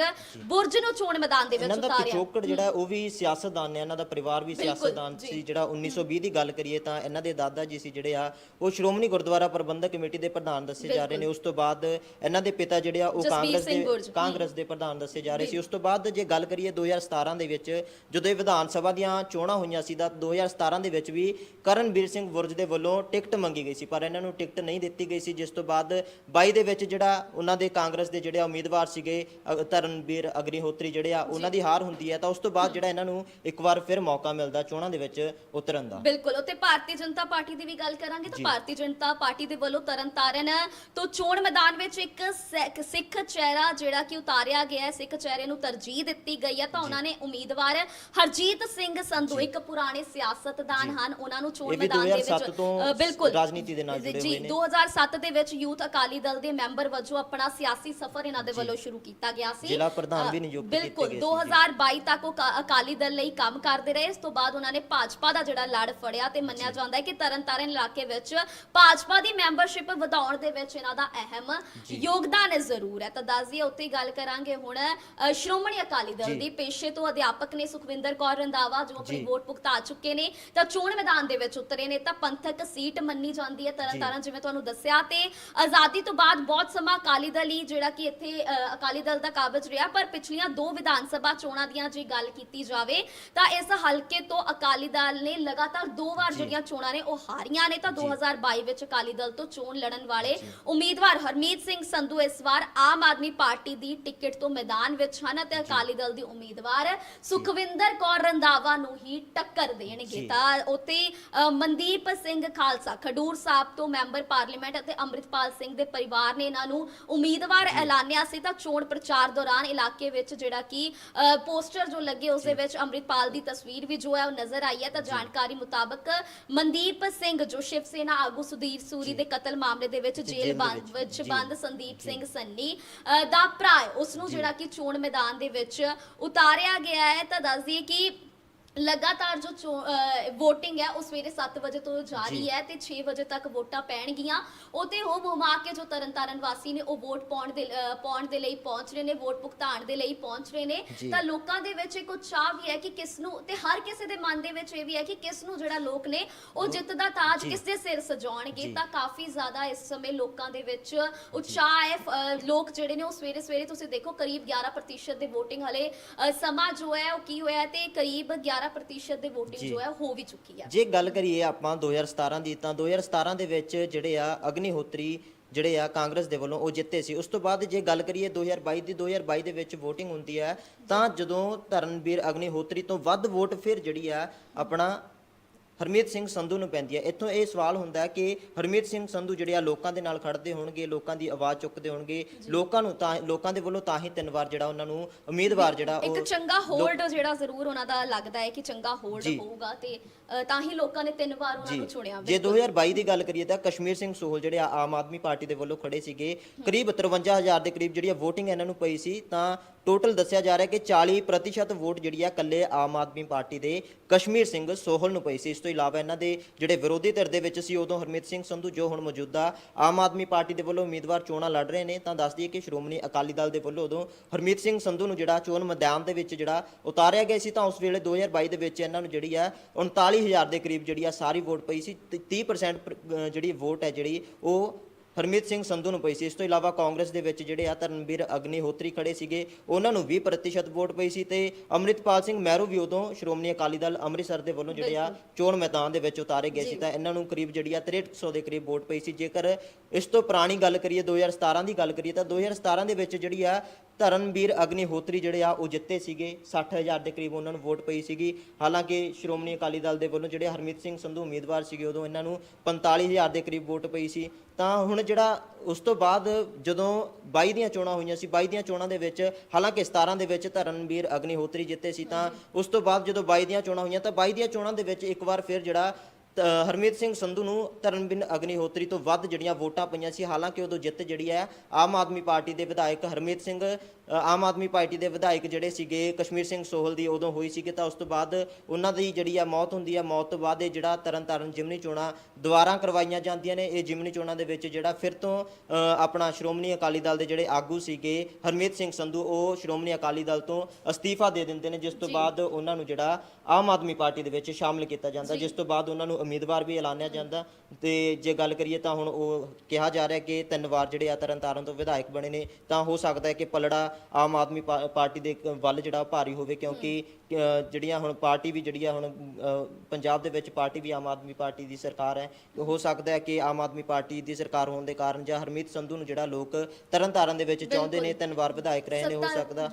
ਬੁਰਜ ਨੂੰ ਚੋਣ ਮੈਦਾਨ ਦੇ ਵਿੱਚ ਇਹਨਾਂ ਦਾ ਉਤਾਰਿਆ ਪਿਛੋਕੜ ਜਿਹੜਾ ਉਹ ਵੀ ਸਿਆਸਤਦਾਨ ਨੇ ਇਹਨਾਂ ਦਾ ਪਰਿਵਾਰ ਵੀ ਸਿਆਸਤਦਾਨ। ਸੀ ਜਿਹੜਾ 1920 ਦੀ ਗੱਲ ਕਰੀਏ ਤਾਂ ਇਹਨਾਂ ਦੇ ਦਾਦਾ ਜੀ ਸੀ ਜਿਹੜੇ ਆ ਉਹ ਉਹ ਸ਼੍ਰੋਮਣੀ ਗੁਰਦੁਆਰਾ ਪ੍ਰਬੰਧਕ ਕਮੇਟੀ ਦੇ ਪ੍ਰਧਾਨ ਦੱਸੇ ਜਾ ਰਹੇ ਨੇ। ਉਸ ਤੋਂ ਬਾਅਦ ਇਹਨਾਂ ਦੇ ਪਿਤਾ ਜਿਹੜੇ ਆ ਉਹ ਜਸਬੀਰ ਕਾਂਗਰਸ ਸਿੰਘ ਦੇ ਗੁਰਜ। ਕਾਂਗਰਸ ਦੇ ਪ੍ਰਧਾਨ ਦੱਸੇ ਜਾ ਰਹੇ ਸੀ। ਉਸ ਤੋਂ ਬਾਅਦ ਜੇ ਗੱਲ ਕਰੀਏ 2017 ਦੇ ਵਿੱਚ ਜਦੋਂ ਇਹ ਵਿਧਾਨ ਸਭਾ ਦੀਆਂ ਚੋਣਾਂ ਹੋਈਆਂ ਸੀ ਤਾਂ 2017 ਦੇ ਵਿੱਚ ਵੀ ਕਰਨਵੀਰ ਸਿੰਘ ਬੁਰਜ ਦੇ ਵੱਲੋਂ ਟਿਕਟ ਮੰਗੀ ਗਈ ਸੀ ਪਰ ਇਹਨਾਂ ਨੂੰ ਟਿਕਟ ਨਹੀਂ ਦਿੱਤੀ ਗਈ ਸੀ ਜਿਸ ਤੋਂ ਬਾਅਦ 22 ਦੇ ਵਿੱਚ ਜਿਹੜਾ ਉਹਨਾਂ ਦੇ ਕਾਂਗਰਸ ਦੇ ਜਿਹੜੇ ਉਮੀਦਵਾਰ ਸੀਗੇ ਅ, ਧਰਮਵੀਰ ਅਗਨੀਹੋਤਰੀ ਜਿਹੜੇ ਆ ਉਹਨਾਂ ਦੀ ਹਾਰ ਹੁੰਦੀ ਹੈ ਤਾਂ ਉਸ ਤੋਂ ਬਾਅਦ ਜਿਹੜਾ ਇਹਨਾਂ ਨੂੰ ਇੱਕ ਵਾਰ ਫਿਰ ਮੌਕਾ ਮਿਲਦਾ ਚੋਣਾਂ ਦੇ ਵਿੱਚ ਉਤਰਨ ਦਾ। ਬਿਲਕੁਲ। ਉੱਤੇ ਭਾਰਤੀ ਜਨਤਾ ਪਾਰਟੀ ਦੀ ਵੀ ਗੱਲ ਕਰਾਂਗੇ ਤਾਂ ਭਾਰਤੀ ਜਨਤਾ ਪਾਰਟੀ ਦੇ ਵੱਲੋਂ ਤਰਨਤਾਰਨ ਤੋਂ ਚੋਣ ਮੈਦਾਨ ਵਿੱਚ ਇੱਕ ਸੈ- ਇੱਕ ਸਿੱਖ ਚਿਹਰਾ ਜਿਹੜਾ ਕਿ ਉਤਾਰਿਆ ਗਿਆ ਹੈ। ਸਿੱਖ ਚਿਹਰੇ ਨੂੰ ਤਰਜੀਹ ਦਿੱਤੀ ਗਈ ਹੈ ਤਾਂ ਉਹਨਾਂ ਨੇ ਉਮੀਦਵਾਰ ਹਰਜੀਤ ਸਿੰਘ ਸੰਧੂ ਇੱਕ ਪੁਰਾਣੇ ਸਿਆਸਤਦਾਨ ਹਨ ਉਹਨਾਂ ਨੂੰ ਚੋਣ ਇਹ ਵੀ ਮੈਦਾਨ ਦੇ 2007 ਵਿੱਚ ਤੋਂ ਅ, ਬਿਲਕੁਲ। ਰਾਜਨੀਤੀ ਦੇ ਨਾਲ ਜੁੜੇ ਜੀ, ਹੋਏ ਨੇ। 2007 ਦੇ ਵਿੱਚ ਯੂਥ ਅਕਾਲੀ ਦਲ ਦੇ ਮੈਂਬਰ ਵਜੋਂ ਆਪਣਾ ਸਿਆਸੀ ਸਫ਼ਰ ਇਹਨਾਂ ਦੇ ਵੱਲੋਂ ਸ਼ੁਰੂ ਕੀਤਾ ਗਿਆ ਸੀ। ਜ਼ਿਲ੍ਹਾ ਪ੍ਰਧਾਨ ਵੀ ਅ, ਨਿਯੁਕਤ ਕੀਤੇ ਬਿਲਕੁਲ। ਗਏ ਸੀ। 2022 ਤੱਕ ਉਹ ਅਕਾਲੀ ਦਲ ਲਈ ਕੰਮ ਕਰਦੇ ਰਹੇ। ਇਸ ਤੋਂ ਬਾਅਦ ਉਹਨਾਂ ਨੇ ਭਾਜਪਾ ਦਾ ਜਿਹੜਾ ਲੜ ਫੜਿਆ ਤੇ ਮੰਨਿਆ ਜਾਂਦਾ ਹੈ ਕਿ ਤਰਨਤਾਰਨ ਇਲਾਕੇ ਵਿੱਚ ਭਾਜਪਾ ਦੀ ਮੈਂਬਰਸ਼ਿਪ ਵਧਾਉਣ ਦੇ ਵਿੱਚ ਇਹਨਾਂ ਦਾ ਅਹਿਮ ਯੋਗਦਾਨ ਜ਼ਰੂਰ ਹੈ। ਤਾਂ ਦੱਸਦੀਏ ਉੱਤੇ ਹੀ ਗੱਲ ਕਰਾਂਗੇ ਹੁਣ ਅ, ਸ਼੍ਰੋਮਣੀ ਅਕਾਲੀ ਦਲ ਜੀ। ਦੀ। ਪੇਸ਼ੇ ਤੋਂ ਅਧਿਆਪਕ ਨੇ ਸੁਖਵਿੰਦਰ ਕੌਰ ਰੰਧਾਵਾ ਜੋ ਆਪਣੀ ਜੀ। ਵੋਟ ਭੁਗਤਾ ਚੁੱਕੇ ਨੇ ਤਾਂ ਚੋਣ ਮੈਦਾਨ ਦੇ ਵਿੱਚ ਉਤਰੇ ਨੇ ਤਾਂ ਪੰਥਕ ਸੀਟ ਮੰਨੀ ਜਾਂਦੀ ਹੈ ਤਰਨਤਾਰਨ ਜਿਵੇਂ ਤੁਹਾਨੂੰ ਦੱਸਿਆ। ਤੇ ਆਜ਼ਾਦੀ ਤੋਂ ਬਾਅਦ ਬਹੁਤ ਸਮਾਂ ਅਕਾਲੀ ਦਲ ਹੀ ਜਿਹੜਾ ਕਿ ਇੱਥੇ ਅ, ਅਕਾਲੀ ਦਲ ਦਾ ਕਾਬਜ ਰਿਹਾ ਪਰ ਪਿਛਲੀਆਂ ਦੋ ਵਿਧਾਨ ਸਭਾ ਚੋਣਾਂ ਦੀਆਂ ਜੇ ਗੱਲ ਕੀਤੀ ਜਾਵੇ ਤਾਂ ਇਸ ਹਲਕੇ ਤੋਂ ਅਕਾਲੀ ਦਲ ਨੇ ਲਗਾਤਾਰ ਦੋ ਵਾਰ ਜਿਹੜੀਆਂ ਚੋਣਾਂ ਨੇ ਉਹ ਹਾਰੀਆਂ ਨੇ। ਤਾਂ 2022 ਵਿੱਚ ਅਕਾਲੀ ਦਲ ਤੋਂ ਚੋਣ ਲੜਨ ਵਾਲੇ ਉਮੀਦਵਾਰ ਹਰਮੀਤ ਸਿੰਘ ਸੰਧੂ ਇਸ ਵਾਰ ਆਮ ਆਦਮੀ ਪਾਰਟੀ ਦੀ ਟਿਕਟ ਤੋਂ ਮੈਦਾਨ ਵਿੱਚ ਹਨ ਅਤੇ ਅਕਾਲੀ ਦਲ ਦੀ ਉਮੀਦਵਾਰ ਸੁਖਵਿੰਦਰ ਕੌਰ ਰੰਧਾਵਾ ਨੂੰ ਹੀ ਟੱਕਰ ਦੇਣਗੇ। ਤਾਂ ਉੱਤੇ ਮਨਦੀਪ ਸਿੰਘ ਖਾਲਸਾ ਖਡੂਰ ਸਾਹਿਬ ਤੋਂ ਮੈਂਬਰ ਪਾਰਲੀਮੈਂਟ ਅਤੇ ਅੰਮ੍ਰਿਤਪਾਲ ਸਿੰਘ ਦੇ ਪਰਿਵਾਰ ਨੇ ਇਹਨਾਂ ਨੂੰ ਉਮੀਦਵਾਰ ਐਲਾਨਿਆ ਸੀ ਤਾਂ ਚੋਣ ਪ੍ਰਚਾਰ ਦੌਰਾਨ ਇਲਾਕੇ ਵਿੱਚ ਜਿਹੜਾ ਕਿ ਪੋਸਟਰ ਜੋ ਲੱਗੇ ਉਸ ਦੇ ਵਿੱਚ ਅੰਮ੍ਰਿਤਪਾਲ ਦੀ ਤਸਵੀਰ ਵੀ ਜੋ ਹੈ ਉਹ ਨਜ਼ਰ ਆਈ ਹੈ ਤਾਂ ਜਾਣਕਾਰੀ ਮੁਤਾਬਕ ਮਨਦੀਪ ਸਿੰਘ ਜੋ ਸ਼ਿਵ ਸੇਨਾ ਆਗੂ ਸੁਧੀਰ ਸੂਰੀ ਦੇ ਕਤਲ ਮਾਮਲੇ ਦੇ ਵਿੱਚ ਜੇਲ੍ਹ ਬੰਦ ਵਿੱਚ। ਬੰਦ ਸੰਦੀਪ ਸਿੰਘ ਸੰਨੀ ਅ, ਦਾ ਭਰਾ ਹੈ। ਉਸ ਨੂੰ ਜਿਹੜਾ ਕਿ ਚੋਣ ਮੈਦਾਨ ਦੇ ਵਿੱਚ ਉਤਾਰਿਆ ਗਿਆ ਹੈ। ਤਾਂ ਦੱਸ ਦਈਏ ਕਿ ਲਗਾਤਾਰ ਜੋ VOTING ਹੈ ਉਹ ਸਵੇਰੇ 7 ਵਜੇ ਤੋਂ ਜਾਰੀ। ਹੈ ਤੇ 6 ਵਜੇ ਤੱਕ ਵੋਟਾਂ ਪੈਣਗੀਆਂ ਉਹ ਤੇ ਹੋ ਹੁਮਾ ਕੇ ਜੋ ਤਰਨਤਾਰਨ ਵਾਸੀ ਨੇ ਉਹ ਵੋਟ ਪਾਉਣ ਦੇ ਪਾਉਣ ਦੇ ਲਈ ਪਹੁੰਚ ਰਹੇ ਨੇ ਵੋਟ ਭੁਗਤਾਨ ਦੇ ਲਈ ਪਹੁੰਚ ਰਹੇ ਨੇ। ਤਾਂ ਲੋਕਾਂ ਦੇ ਵਿੱਚ ਇੱਕ ਉਤਸ਼ਾਹ ਵੀ ਹੈ ਕਿ ਕਿਸ ਨੂੰ ਤੇ ਹਰ ਕਿਸੇ ਦੇ ਮਨ ਦੇ ਵਿੱਚ ਇਹ ਵੀ ਹੈ ਕਿ ਕਿਸ ਨੂੰ ਜਿਹੜਾ ਲੋਕ ਨੇ ਉਹ ਜਿੱਤ ਦਾ ਤਾਜ। ਕਿਸ ਦੇ ਸਿਰ ਸਜਾਉਣਗੇ। ਤਾਂ ਕਾਫੀ ਜ਼ਿਆਦਾ ਇਸ ਸਮੇਂ ਲੋਕਾਂ ਦੇ ਵਿੱਚ ਉਤਸ਼ਾਹ ਹੈ ਲੋਕ ਜਿਹੜੇ ਨੇ ਉਹ ਸਵੇਰੇ ਸਵੇਰੇ ਤੁਸੀਂ ਦੇਖੋ ਕਰੀਬ 11% ਦੇ VOTING ਹਲੇ ਸਮਾਂ ਜੋ ਹੈ ਉਹ ਕੀ ਹੋਇਆ ਤੇ ਕਰੀਬ 11% ਦੇ VOTING ਜੀ। ਜੋ ਹੈ ਹੋ ਵੀ ਚੁੱਕੀ ਹੈ ਜੇ ਗੱਲ ਕਰੀਏ ਆਪਾਂ 2017 ਦੀ ਤਾਂ 2017 ਦੇ ਵਿੱਚ ਜਿਹੜੇ ਆ ਅਗਨੀਹੋਤਰੀ ਜਿਹੜੇ ਆ ਕਾਂਗਰਸ ਦੇ ਵੱਲੋਂ ਉਹ ਜਿੱਤੇ ਸੀ ਉਸ ਤੋਂ ਬਾਅਦ ਜੇ ਗੱਲ ਕਰੀਏ 2022 ਦੀ 2022 ਦੇ ਵਿੱਚ VOTING ਹੁੰਦੀ ਹੈ ਤਾਂ ਜਦੋਂ ਧਰਮਵੀਰ ਅਗਨੀਹੋਤਰੀ ਤੋਂ ਵੱਧ ਵੋਟ ਫਿਰ ਜਿਹੜੀ ਆ ਆਪਣਾ ਹਰਮੀਤ ਸਿੰਘ ਸੰਧੂ ਨੂੰ ਪੈਂਦੀ ਹੈ। ਇੱਥੋਂ ਇਹ ਸਵਾਲ ਹੁੰਦਾ ਹੈ ਕਿ ਹਰਮੀਤ ਸਿੰਘ ਸੰਧੂ ਜਿਹੜੇ ਆ ਲੋਕਾਂ ਦੇ ਨਾਲ ਖੜਦੇ ਹੋਣਗੇ ਲੋਕਾਂ ਦੀ ਆਵਾਜ਼ ਚੁੱਕਦੇ ਹੋਣਗੇ ਲੋਕਾਂ ਨੂੰ ਤਾਂ ਲੋਕਾਂ ਦੇ ਵੱਲੋਂ ਤਾਂ ਹੀ ਤਿੰਨ ਵਾਰ ਜਿਹੜਾ ਉਹਨਾਂ ਨੂੰ ਉਮੀਦਵਾਰ ਜਿਹੜਾ ਇੱਕ ਚੰਗਾ ਹੋਲਡ ਜਿਹੜਾ ਜ਼ਰੂਰ ਉਹਨਾਂ ਦਾ ਲੱਗਦਾ ਹੈ ਕਿ ਚੰਗਾ ਹੋਲਡ। ਹੋਊਗਾ ਤੇ ਤਾਂ ਹੀ ਲੋਕਾਂ ਨੇ ਤਿੰਨ ਵਾਰ ਉਹਨਾਂ ਨੂੰ ਚੁਣਿਆ ਜੇ 2022 ਦੀ ਗੱਲ ਕਰੀਏ ਤਾਂ ਕਸ਼ਮੀਰ ਸਿੰਘ ਸੋਹਲ ਜਿਹੜੇ ਆਮ ਆਦਮੀ ਪਾਰਟੀ ਦੇ ਵੱਲੋਂ ਖੜੇ ਸੀਗੇ। ਕਰੀਬ 53000 ਦੇ ਕਰੀਬ ਜਿਹੜੀ VOTING ਇਹਨਾਂ ਨੂੰ ਪਈ ਸੀ ਤਾਂ ਟੋਟਲ ਦੱਸਿਆ ਜਾ ਰਿਹਾ ਕਿ 40% ਵੋਟ ਜਿਹੜੀ ਆ ਕੱਲੇ ਆਮ ਆਦਮੀ ਪਾਰਟੀ ਦੇ ਕਸ਼ਮੀਰ ਸਿੰਘ ਸੋਹਲ ਨੂੰ ਪਈ ਸੀ। ਇਸ ਤੋਂ ਇਲਾਵਾ ਇਹਨਾਂ ਦੇ ਜਿਹੜੇ ਵਿਰੋਧੀ ਧਿਰ ਦੇ ਵਿੱਚ ਸੀ, ਉਦੋਂ ਹਰਮੀਤ ਸਿੰਘ ਸੰਧੂ ਜੋ ਹੁਣ ਮੌਜੂਦਾ ਆਮ ਆਦਮੀ ਪਾਰਟੀ ਦੇ ਵੱਲੋਂ ਉਮੀਦਵਾਰ ਚੋਣਾਂ ਲੜ ਰਹੇ ਨੇ। ਤਾਂ ਦੱਸ ਦਈਏ ਕਿ ਸ਼੍ਰੋਮਣੀ ਅਕਾਲੀ ਦਲ ਦੇ ਵੱਲੋਂ ਉਦੋਂ ਹਰਮੀਤ ਸਿੰਘ ਸੰਧੂ ਨੂੰ ਜਿਹੜਾ ਚੋਣ ਮੈਦਾਨ ਦੇ ਵਿੱਚ ਜਿਹੜਾ ਉਤਾਰਿਆ ਗਿਆ ਸੀ, ਤਾਂ ਉਸ ਵੇਲੇ 2022 ਦੇ ਵਿੱਚ ਇਹਨਾਂ ਨੂੰ ਜਿਹੜੀ ਆ 39000 ਦੇ ਕਰੀਬ ਜਿਹੜੀ ਆ ਸਾਰੀ ਵੋਟ ਪਈ ਸੀ। ਤੇ 30% ਜਿਹੜੀ ਵੋਟ ਹੈ ਜਿਹੜੀ ਉਹ ਹਰਮੀਤ ਸਿੰਘ ਸੰਧੂ ਨੂੰ ਪਈ ਸੀ। ਇਸ ਤੋਂ ਇਲਾਵਾ ਕਾਂਗਰਸ ਦੇ ਵਿੱਚ ਜਿਹੜੇ ਆ ਧਰਮਵੀਰ ਅਗਨੀਹੋਤਰੀ ਖੜੇ ਸੀਗੇ ਉਹਨਾਂ ਨੂੰ 20% ਵੋਟ ਪਈ ਸੀ ਤੇ ਅੰਮ੍ਰਿਤਪਾਲ ਸਿੰਘ ਮਹਿਰੂ ਵੀ ਉਦੋਂ ਸ਼੍ਰੋਮਣੀ ਅਕਾਲੀ ਦਲ ਅੰਮ੍ਰਿਤਸਰ ਦੇ ਵੱਲੋਂ ਜਿਹੜੇ ਆ ਚੋਣ ਮੈਦਾਨ ਦੇ ਵਿੱਚ ਉਤਾਰੇ ਗਏ ਸੀ ਤਾਂ ਇਹਨਾਂ ਨੂੰ ਕਰੀਬ ਜਿਹੜੀ ਆ 6300 ਦੇ ਕਰੀਬ ਵੋਟ ਪਈ ਸੀ। ਜੇਕਰ ਇਸ ਤੋਂ ਪੁਰਾਣੀ ਗੱਲ ਕਰੀਏ 2017 ਦੀ ਗੱਲ ਕਰੀਏ ਤਾਂ 2017 ਦੇ ਵਿੱਚ ਜਿਹੜੀ ਆ ਧਰਮਵੀਰ ਅਗਨੀਹੋਤਰੀ ਜਿਹੜੇ ਆ ਉਹ ਜਿੱਤੇ ਸੀਗੇ। 60000 ਦੇ ਕਰੀਬ ਉਹਨਾਂ ਨੂੰ ਵੋਟ ਪਈ ਸੀਗੀ। ਹਾਲਾਂਕਿ ਸ਼੍ਰੋਮਣੀ ਅਕਾਲੀ ਦਲ ਦੇ ਵੱਲੋਂ ਜਿਹੜੇ ਹਰਮੀਤ ਸਿੰਘ ਸੰਧੂ ਉਮੀਦਵਾਰ ਸੀਗੇ ਉਦੋਂ ਇਹਨਾਂ ਨੂੰ 45000 ਦੇ ਕਰੀਬ ਵੋਟ ਪਈ ਸੀ। ਤਾਂ ਹੁਣ ਜਿਹੜਾ ਉਸ ਤੋਂ ਬਾਅਦ ਜਦੋਂ 22 ਦੀਆਂ ਚੋਣਾਂ ਹੋਈਆਂ ਸੀ 22 ਦੀਆਂ ਚੋਣਾਂ ਦੇ ਵਿੱਚ, ਹਾਲਾਂਕਿ 17 ਦੇ ਵਿੱਚ ਧਰਮਵੀਰ ਅਗਨੀਹੋਤਰੀ ਜਿੱਤੇ ਸੀ ਤਾਂ ਉਸ ਤੋਂ ਬਾਅਦ ਜਦੋਂ 22 ਦੀਆਂ ਚੋਣਾਂ ਹੋਈਆਂ ਤਾਂ 22 ਦੀਆਂ ਚੋਣਾਂ ਦੇ ਵਿੱਚ ਇੱਕ ਵਾਰ ਫਿਰ ਜਿਹੜਾ ਹਰਮੀਤ ਸਿੰਘ ਸੰਧੂ ਨੂੰ ਧਰਮਬਿੰਦ ਅਗਨੀਹੋਤਰੀ ਤੋਂ ਵੱਧ ਜਿਹੜੀਆਂ ਵੋਟਾਂ ਪਈਆਂ ਸੀ, ਹਾਲਾਂਕਿ ਉਦੋਂ ਜਿੱਤ ਜਿਹੜੀ ਹੈ ਆਮ ਆਦਮੀ ਪਾਰਟੀ ਦੇ ਵਿਧਾਇਕ ਹਰਮੀਤ ਸਿੰਘ ਆਮ ਆਦਮੀ ਪਾਰਟੀ ਦੇ ਵਿਧਾਇਕ ਜਿਹੜੇ ਸੀਗੇ ਕਸ਼ਮੀਰ ਸਿੰਘ ਸੋਹਲ ਦੀ ਉਦੋਂ ਹੋਈ ਸੀਗੀ ਤਾਂ ਉਸ ਤੋਂ ਬਾਅਦ ਉਹਨਾਂ ਦੀ ਜਿਹੜੀ ਆ ਮੌਤ ਹੁੰਦੀ ਆ ਮੌਤ ਤੋਂ ਬਾਅਦ ਇਹ ਜਿਹੜਾ ਤਰਨਤਾਰਨ ਜਿਮਨੀ ਚੋਣਾਂ ਦੁਬਾਰਾ ਕਰਵਾਈਆਂ ਜਾਂਦੀਆਂ ਨੇ ਇਹ ਜਿਮਨੀ ਚੋਣਾਂ ਦੇ ਵਿੱਚ ਜਿਹੜਾ ਫਿਰ ਤੋਂ ਆਪਣਾ ਸ਼੍ਰੋਮਣੀ ਅਕਾਲੀ ਦਲ ਦੇ ਜਿਹੜੇ ਆਗੂ ਸੀਗੇ ਹਰਮੀਤ ਸਿੰਘ ਸੰਧੂ ਉਹ ਸ਼੍ਰੋਮਣੀ ਅਕਾਲੀ ਦਲ ਤੋਂ ਅਸਤੀਫਾ ਦੇ ਦਿੰਦੇ ਨੇ ਜਿਸ ਤੋਂ। ਬਾਅਦ ਉਹਨਾਂ ਨੂੰ ਜਿਹੜਾ ਆਮ ਆਦਮੀ ਪਾਰਟੀ ਦੇ ਵਿੱਚ ਸ਼ਾਮਲ ਕੀਤਾ ਜਾਂਦਾ। ਜਿਸ ਤੋਂ ਬਾਅਦ ਉਹਨਾਂ ਨੂੰ ਉਮੀਦਵਾਰ ਵੀ ਐਲਾਨਿਆ ਜਾਂਦਾ ਤੇ ਜੇ ਗੱਲ ਕਰੀਏ ਤਾਂ ਹੁਣ ਉਹ ਕਿਹਾ ਜਾ ਰਿਹਾ ਕਿ ਤਿੰਨ ਵਾਰ ਜਿਹੜੇ ਆ ਤਰਨਤਾਰਨ ਤੋਂ ਵਿਧਾਇਕ ਬਣੇ ਨੇ ਤਾਂ ਹੋ ਸਕਦਾ ਹੈ ਕਿ ਪਲੜਾ ਆਮ ਆਦਮੀ ਪਾ- ਪਾਰਟੀ ਦੇ ਵੱਲ ਜਿਹੜਾ ਭਾਰੀ ਹੋਵੇ ਕਿਉਂਕਿ ਜਿਹੜੀਆਂ ਹੁਣ ਪਾਰਟੀ ਵੀ ਜਿਹੜੀ ਆ ਹੁਣ ਪੰਜਾਬ ਦੇ ਵਿੱਚ ਪਾਰਟੀ ਵੀ ਆਮ ਆਦਮੀ ਪਾਰਟੀ ਦੀ ਸਰਕਾਰ ਹੈ ਹੋ ਸਕਦਾ ਹੈ ਕਿ ਆਮ ਆਦਮੀ ਪਾਰਟੀ ਦੀ ਸਰਕਾਰ ਹੋਣ ਦੇ ਕਾਰਨ ਜਾਂ ਹਰਮੀਤ ਸੰਧੂ ਨੂੰ ਜਿਹੜਾ ਲੋਕ ਤਰਨਤਾਰਨ ਦੇ ਵਿੱਚ ਚਾਹੁੰਦੇ ਨੇ। ਤਿੰਨ ਵਾਰ ਵਿਧਾਇਕ ਰਹੇ ਨੇ ਹੋ ਸਕਦਾ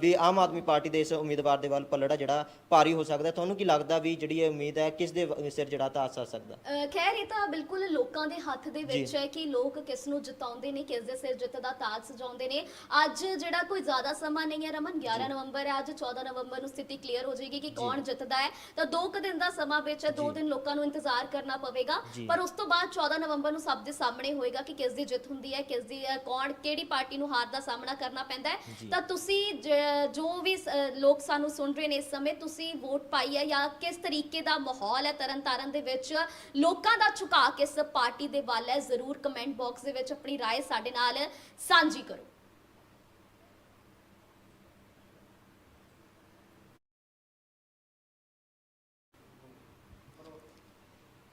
ਵੀ ਆਮ ਆਦਮੀ ਪਾਰਟੀ ਦੇ ਇਸ ਉਮੀਦਵਾਰ ਦੇ ਵੱਲ ਪਲੜਾ ਜਿਹੜਾ ਭਾਰੀ ਹੋ ਸਕਦਾ। ਤੁਹਾਨੂੰ ਕੀ ਲੱਗਦਾ ਵੀ ਜਿਹੜੀ ਇਹ ਉਮੀਦ ਹੈ ਕਿਸ ਦੇ ਸਿਰ ਜਿਹੜਾ ਤਾਸ ਆ ਸਕਦਾ? ਖੈਰ ਇਹ ਤਾਂ ਬਿਲਕੁਲ ਲੋਕਾਂ ਦੇ ਹੱਥ ਦੇ ਵਿੱਚ ਹੈ ਕਿ ਲੋਕ ਕਿਸ ਨੂੰ ਜਿਤਾਉਂਦੇ ਨੇ ਕਿਸ ਦੇ ਸਿਰ ਜਿੱਤ ਦਾ ਤਾਜ ਸਜਾਉਂਦੇ ਨੇ। ਅੱਜ ਜਿਹੜਾ ਕੋਈ ਜ਼ਿਆਦਾ ਸਮਾਂ ਨਹੀਂ ਹੈ ਰਮਨ 11 ਨਵੰਬਰ ਹੈ ਅੱਜ 14 ਨਵੰਬਰ ਨੂੰ ਸਥਿਤੀ ਕਲੀਅਰ ਹੋ ਜਾਏਗੀ ਕਿ ਕੌਣ ਜਿੱਤਦਾ ਹੈ ਤਾਂ ਦੋ ਕੁ ਦਿਨ ਦਾ ਸਮਾਂ ਵਿੱਚ ਹੈ ਦੋ ਜੀ। ਦਿਨ ਲੋਕਾਂ ਨੂੰ ਇੰਤਜ਼ਾਰ ਕਰਨਾ ਪਵੇਗਾ ਜੀ। ਪਰ ਉਸ ਤੋਂ ਬਾਅਦ 14 ਨਵੰਬਰ ਨੂੰ ਸਭ ਦੇ ਸਾਹਮਣੇ ਹੋਏਗਾ ਕਿ ਕਿਸ ਦੀ ਜਿੱਤ ਹੁੰਦੀ ਹੈ ਕਿਸ ਦੀ ਅਹ, ਕੌਣ ਕਿਹੜੀ ਪਾਰਟੀ ਨੂੰ ਹਾਰ ਦਾ ਸਾਹਮਣਾ ਕਰਨਾ ਪੈਂਦਾ ਹੈ ਜੀ। ਤਾਂ ਤੁਸੀਂ ਜ- ਜੋ ਵੀ ਸ- ਅਹ, ਲੋਕ ਸਾਨੂੰ ਸੁਣ ਰਹੇ ਨੇ ਇਸ ਸਮੇਂ ਤੁਸੀਂ ਵੋਟ ਪਾਈ ਹੈ ਜਾਂ ਕਿਸ ਤਰੀਕੇ ਦਾ ਮਾਹੌਲ ਹੈ ਤਰਨਤਾਰਨ ਦੇ ਵਿੱਚ ਲੋਕਾਂ ਦਾ ਝੁਕਾਅ ਕਿਸ ਪਾਰਟੀ ਦੇ ਵੱਲ ਹੈ ਜ਼ਰੂਰ ਕਮੈਂਟ ਬਾਕਸ ਦੇ ਵਿੱਚ ਆਪਣੀ رائے ਸਾਡੇ ਨਾਲ ਸਾਂਝੀ ਕਰੋ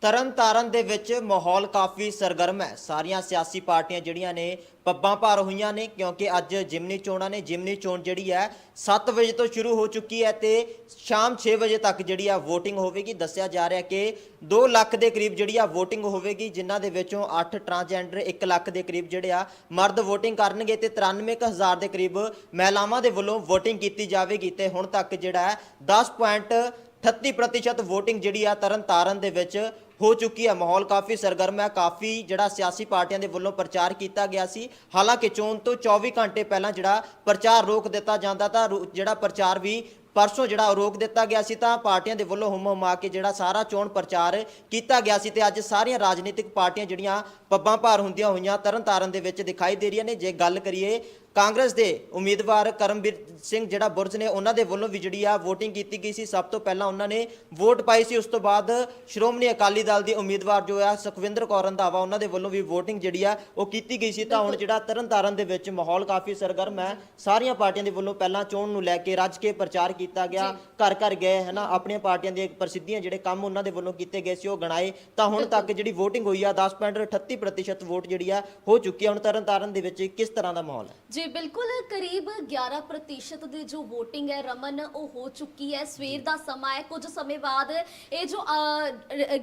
ਤਰਨ ਤਾਰਨ ਦੇ ਵਿੱਚ ਮਾਹੌਲ ਕਾਫੀ ਸਰਗਰਮ ਹੈ। ਸਾਰੀਆਂ ਸਿਆਸੀ ਪਾਰਟੀਆਂ ਜਿਹੜੀਆਂ ਨੇ, ਪੱਬਾਂ ਭਾਰ ਹੋਈਆਂ ਨੇ, ਕਿਉਂਕਿ ਅੱਜ ਜਿਮਨੀ ਚੋਣਾਂ ਨੇ। ਜਿਮਨੀ ਚੋਣ ਜਿਹੜੀ ਹੈ 7 ਵਜੇ ਤੋਂ ਸ਼ੁਰੂ ਹੋ ਚੁੱਕੀ ਹੈ ਤੇ ਸ਼ਾਮ 6 ਵਜੇ ਤੱਕ ਜਿਹੜੀ ਆ VOTING ਹੋਵੇਗੀ। ਦੱਸਿਆ ਜਾ ਰਿਹਾ ਕਿ 2 ਲੱਖ ਦੇ ਕਰੀਬ ਜਿਹੜੀ ਆ VOTING ਹੋਵੇਗੀ, ਜਿਨ੍ਹਾਂ ਦੇ ਵਿੱਚੋਂ 8 ਟਰਾਂਸਜੈਂਡਰ 1 ਲੱਖ ਦੇ ਕਰੀਬ ਜਿਹੜੇ ਆ ਮਰਦ VOTING ਕਰਨਗੇ ਤੇ 93000 ਦੇ ਕਰੀਬ ਮਹਿਲਾਵਾਂ ਦੇ ਵੱਲੋਂ VOTING ਕੀਤੀ ਜਾਵੇਗੀ ਤੇ ਹੁਣ ਤੱਕ ਜਿਹੜਾ ਹੈ 10.38% VOTING ਜਿਹੜੀ ਆ ਤਰਨਤਾਰਨ ਦੇ ਵਿੱਚ ਹੋ ਚੁੱਕੀ ਹੈ। ਮਾਹੌਲ ਕਾਫੀ ਸਰਗਰਮ ਹੈ। ਕਾਫੀ ਜਿਹੜਾ ਸਿਆਸੀ ਪਾਰਟੀਆਂ ਦੇ ਵੱਲੋਂ ਪ੍ਰਚਾਰ ਕੀਤਾ ਗਿਆ ਸੀ। ਹਾਲਾਂਕਿ ਚੋਣ ਤੋਂ 24 ਘੰਟੇ ਪਹਿਲਾਂ ਜਿਹੜਾ ਪ੍ਰਚਾਰ ਰੋਕ ਦਿੱਤਾ ਜਾਂਦਾ ਤਾਂ ਰੋ- ਜਿਹੜਾ ਪ੍ਰਚਾਰ ਵੀ ਪਰਸੋਂ ਜਿਹੜਾ ਰੋਕ ਦਿੱਤਾ ਗਿਆ ਸੀ ਤਾਂ ਪਾਰਟੀਆਂ ਦੇ ਵੱਲੋਂ ਹੁਮ ਹੁਮਾ ਕੇ ਜਿਹੜਾ ਸਾਰਾ ਚੋਣ ਪ੍ਰਚਾਰ ਕੀਤਾ ਗਿਆ ਸੀ ਤੇ ਅੱਜ ਸਾਰੀਆਂ ਰਾਜਨੀਤਿਕ ਪਾਰਟੀਆਂ ਜਿਹੜੀਆਂ ਪੱਬਾਂ ਭਾਰ ਹੁੰਦੀਆਂ ਹੋਈਆਂ ਤਰਨਤਾਰਨ ਦੇ ਵਿੱਚ ਦਿਖਾਈ ਦੇ ਰਹੀਆਂ ਨੇ। ਜੇ ਗੱਲ ਕਰੀਏ ਕਾਂਗਰਸ ਦੇ ਉਮੀਦਵਾਰ ਕਰਮਵੀਰ ਸਿੰਘ ਜਿਹੜਾ ਬੁਰਜ ਨੇ, ਉਹਨਾਂ ਦੇ ਵੱਲੋਂ ਵੀ ਜਿਹੜੀ ਆ VOTING ਕੀਤੀ ਗਈ ਸੀ। ਸਭ ਤੋਂ ਪਹਿਲਾਂ ਉਹਨਾਂ ਨੇ ਵੋਟ ਪਾਈ ਸੀ। ਉਸ ਤੋਂ ਬਾਅਦ ਸ਼੍ਰੋਮਣੀ ਅਕਾਲੀ ਦਲ ਦੇ ਉਮੀਦਵਾਰ ਜੋ ਆ ਸੁਖਵਿੰਦਰ ਕੌਰ ਰੰਧਾਵਾ, ਉਹਨਾਂ ਦੇ ਵੱਲੋਂ ਵੀ VOTING ਜਿਹੜੀ ਆ ਉਹ ਕੀਤੀ ਗਈ ਸੀ। ਤਾਂ ਹੁਣ ਜਿਹੜਾ ਤਰਨਤਾਰਨ ਦੇ ਵਿੱਚ ਮਾਹੌਲ ਕਾਫੀ ਸਰਗਰਮ ਹੈ। ਸਾਰੀਆਂ ਪਾਰਟੀਆਂ ਦੇ ਵੱਲੋਂ ਪਹਿਲਾਂ ਚੋਣ ਨੂੰ ਲੈ ਕੇ ਰੱਜ ਕੇ ਪ੍ਰਚਾਰ ਕੀਤਾ ਗਿਆ ਘਰ ਘਰ ਗਏ ਹਨਾ ਆਪਣੀਆਂ ਪਾਰਟੀਆਂ ਦੀਆਂ ਪ੍ਰਸਿੱਧੀਆਂ ਜਿਹੜੇ ਕੰਮ ਉਹਨਾਂ ਦੇ ਵੱਲੋਂ ਕੀਤੇ ਗਏ ਸੀ ਉਹ ਗਣਾਏ। ਤਾਂ ਹੁਣ ਤੱਕ ਜਿਹੜੀ VOTING ਹੋਈ ਆ 10.38% ਵੋਟ ਜਿਹੜੀ ਆ ਹੋ ਚੁੱਕੀ ਆ। ਹੁਣ ਤਰਨਤਾਰਨ ਦੇ ਵਿੱਚ ਕਿਸ ਤਰ੍ਹਾਂ ਦਾ ਮਾਹੌਲ ਹੈ? ਜੀ ਬਿਲਕੁਲ ਕਰੀਬ 11% ਦੀ ਜੋ VOTING ਹੈ ਰਮਨ ਉਹ ਹੋ ਚੁੱਕੀ ਹੈ। ਸਵੇਰ ਦਾ ਸਮਾਂ ਹੈ ਕੁਝ ਸਮੇਂ ਬਾਅਦ ਇਹ ਜੋ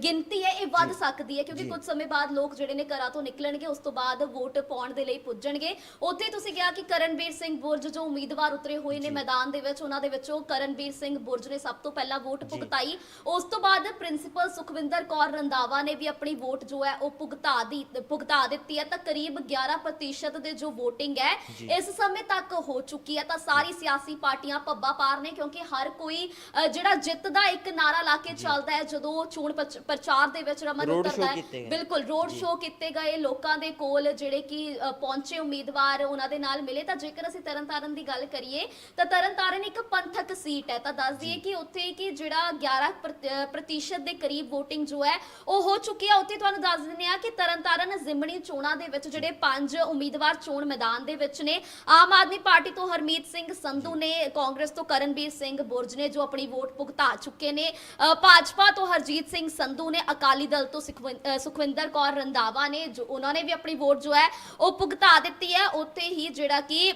ਗਿਣਤੀ ਹੈ ਇਹ ਵੱਧ ਸਕਦੀ ਹੈ ਕਿਉਂਕਿ। ਕੁਝ ਸਮੇਂ ਬਾਅਦ ਲੋਕ ਜਿਹੜੇ ਨੇ ਘਰਾਂ ਤੋਂ ਨਿਕਲਣਗੇ ਉਸ ਤੋਂ ਬਾਅਦ ਵੋਟ ਪਾਉਣ ਦੇ ਲਈ ਪੁੱਜਣਗੇ। ਉੱਥੇ ਤੁਸੀਂ ਕਿਹਾ ਕਿ ਕਰਨਵੀਰ ਸਿੰਘ ਬੁਰਜ ਜੋ ਉਮੀਦਵਾਰ ਉਤਰੇ ਹੋਏ ਨੇ ਮੈਦਾਨ ਦੇ ਵਿੱਚ ਉਹਨਾਂ ਦੇ ਵਿੱਚੋਂ ਕਰਨਵੀਰ ਸਿੰਘ ਬੁਰਜ ਨੇ ਸਭ ਤੋਂ ਪਹਿਲਾਂ ਵੋਟ। ਭੁਗਤਾਈ ਉਸ ਤੋਂ ਬਾਅਦ ਪ੍ਰਿੰਸੀਪਲ ਸੁਖਵਿੰਦਰ ਕੌਰ ਰੰਧਾਵਾ ਨੇ ਵੀ ਆਪਣੀ ਵੋਟ ਜੋ ਹੈ ਉਹ ਭੁਗਤਾ ਦੀ ਭੁਗਤਾ ਦਿੱਤੀ ਹੈ ਤਾਂ ਕਰੀਬ 11% ਦੇ ਜੋ VOTING ਹੈ। ਇਸ ਸਮੇਂ ਤੱਕ ਹੋ ਚੁੱਕੀ ਹੈ ਤਾਂ ਸਾਰੀ ਸਿਆਸੀ ਪਾਰਟੀਆਂ ਪੱਬਾ ਪਾਰ ਨੇ ਕਿਉਂਕਿ ਹਰ ਕੋਈ ਅ, ਜਿਹੜਾ ਜਿੱਤ ਦਾ ਇੱਕ ਨਾਰਾ ਲਾ ਕੇ ਚੱਲਦਾ ਹੈ ਜਦੋਂ ਚੋਣ ਪ੍ਰਚ- ਪ੍ਰਚਾਰ ਦੇ ਵਿੱਚ ਰਮਨ Road ਉਤਰਦਾ ਹੈ ਗਏ। ਬਿਲਕੁਲ ਰੋਡ। ਸ਼ੋਅ ਕੀਤੇ ਗਏ ਲੋਕਾਂ ਦੇ ਕੋਲ ਜਿਹੜੇ ਕਿ ਅ, ਪਹੁੰਚੇ ਉਮੀਦਵਾਰ ਉਹਨਾਂ ਦੇ ਨਾਲ ਮਿਲੇ ਤਾਂ ਜੇਕਰ ਅਸੀਂ ਤਰਨਤਾਰਨ ਦੀ ਗੱਲ ਕਰੀਏ ਤਾਂ ਤਰਨਤਾਰਨ ਇੱਕ ਪੰਥਕ ਸੀਟ ਹੈ ਤਾਂ ਦੱਸ ਦਈਏ ਕਿ ਉੱਥੇ ਕਿ ਜਿਹੜਾ 11 ਪ੍ਰਤ- ਪ੍ਰਤੀਸ਼ਤ ਦੇ ਕਰੀਬ VOTING ਜੋ ਹੈ ਉਹ ਹੋ ਚੁੱਕੀ ਹੈ। ਉੱਥੇ ਤੁਹਾਨੂੰ ਦੱਸ ਦਿੰਦੇ ਆ ਕਿ ਤਰਨਤਾਰਨ ਜ਼ਿਮਣੀ ਚੋਣਾਂ ਦੇ ਵਿੱਚ ਜਿਹੜੇ ਪੰਜ ਉਮੀਦਵਾਰ ਚੋਣ ਮੈਦਾਨ ਦੇ ਵਿੱਚ ਨੇ ਆਮ ਆਦਮੀ ਪਾਰਟੀ ਤੋਂ ਹਰਮੀਤ ਸਿੰਘ ਸੰਧੂ ਨੇ ਕਾਂਗਰਸ ਤੋਂ ਕਰਨਵੀਰ ਸਿੰਘ ਬੁਰਜ ਨੇ ਜੋ ਆਪਣੀ ਵੋਟ ਭੁਗਤਾ ਚੁੱਕੇ ਨੇ। ਅ, ਭਾਜਪਾ ਤੋਂ ਹਰਜੀਤ ਸਿੰਘ ਸੰਧੂ ਨੇ ਅਕਾਲੀ ਦਲ ਤੋਂ ਸੁਖਵਿੰ- ਅ, ਸੁਖਵਿੰਦਰ ਕੌਰ ਰੰਧਾਵਾ ਨੇ ਜੋ ਉਹਨਾਂ ਨੇ ਵੀ ਆਪਣੀ ਵੋਟ ਜੋ ਹੈ ਉਹ ਭੁਗਤਾ ਦਿੱਤੀ ਹੈ। ਉੱਥੇ ਹੀ ਜਿਹੜਾ ਕਿ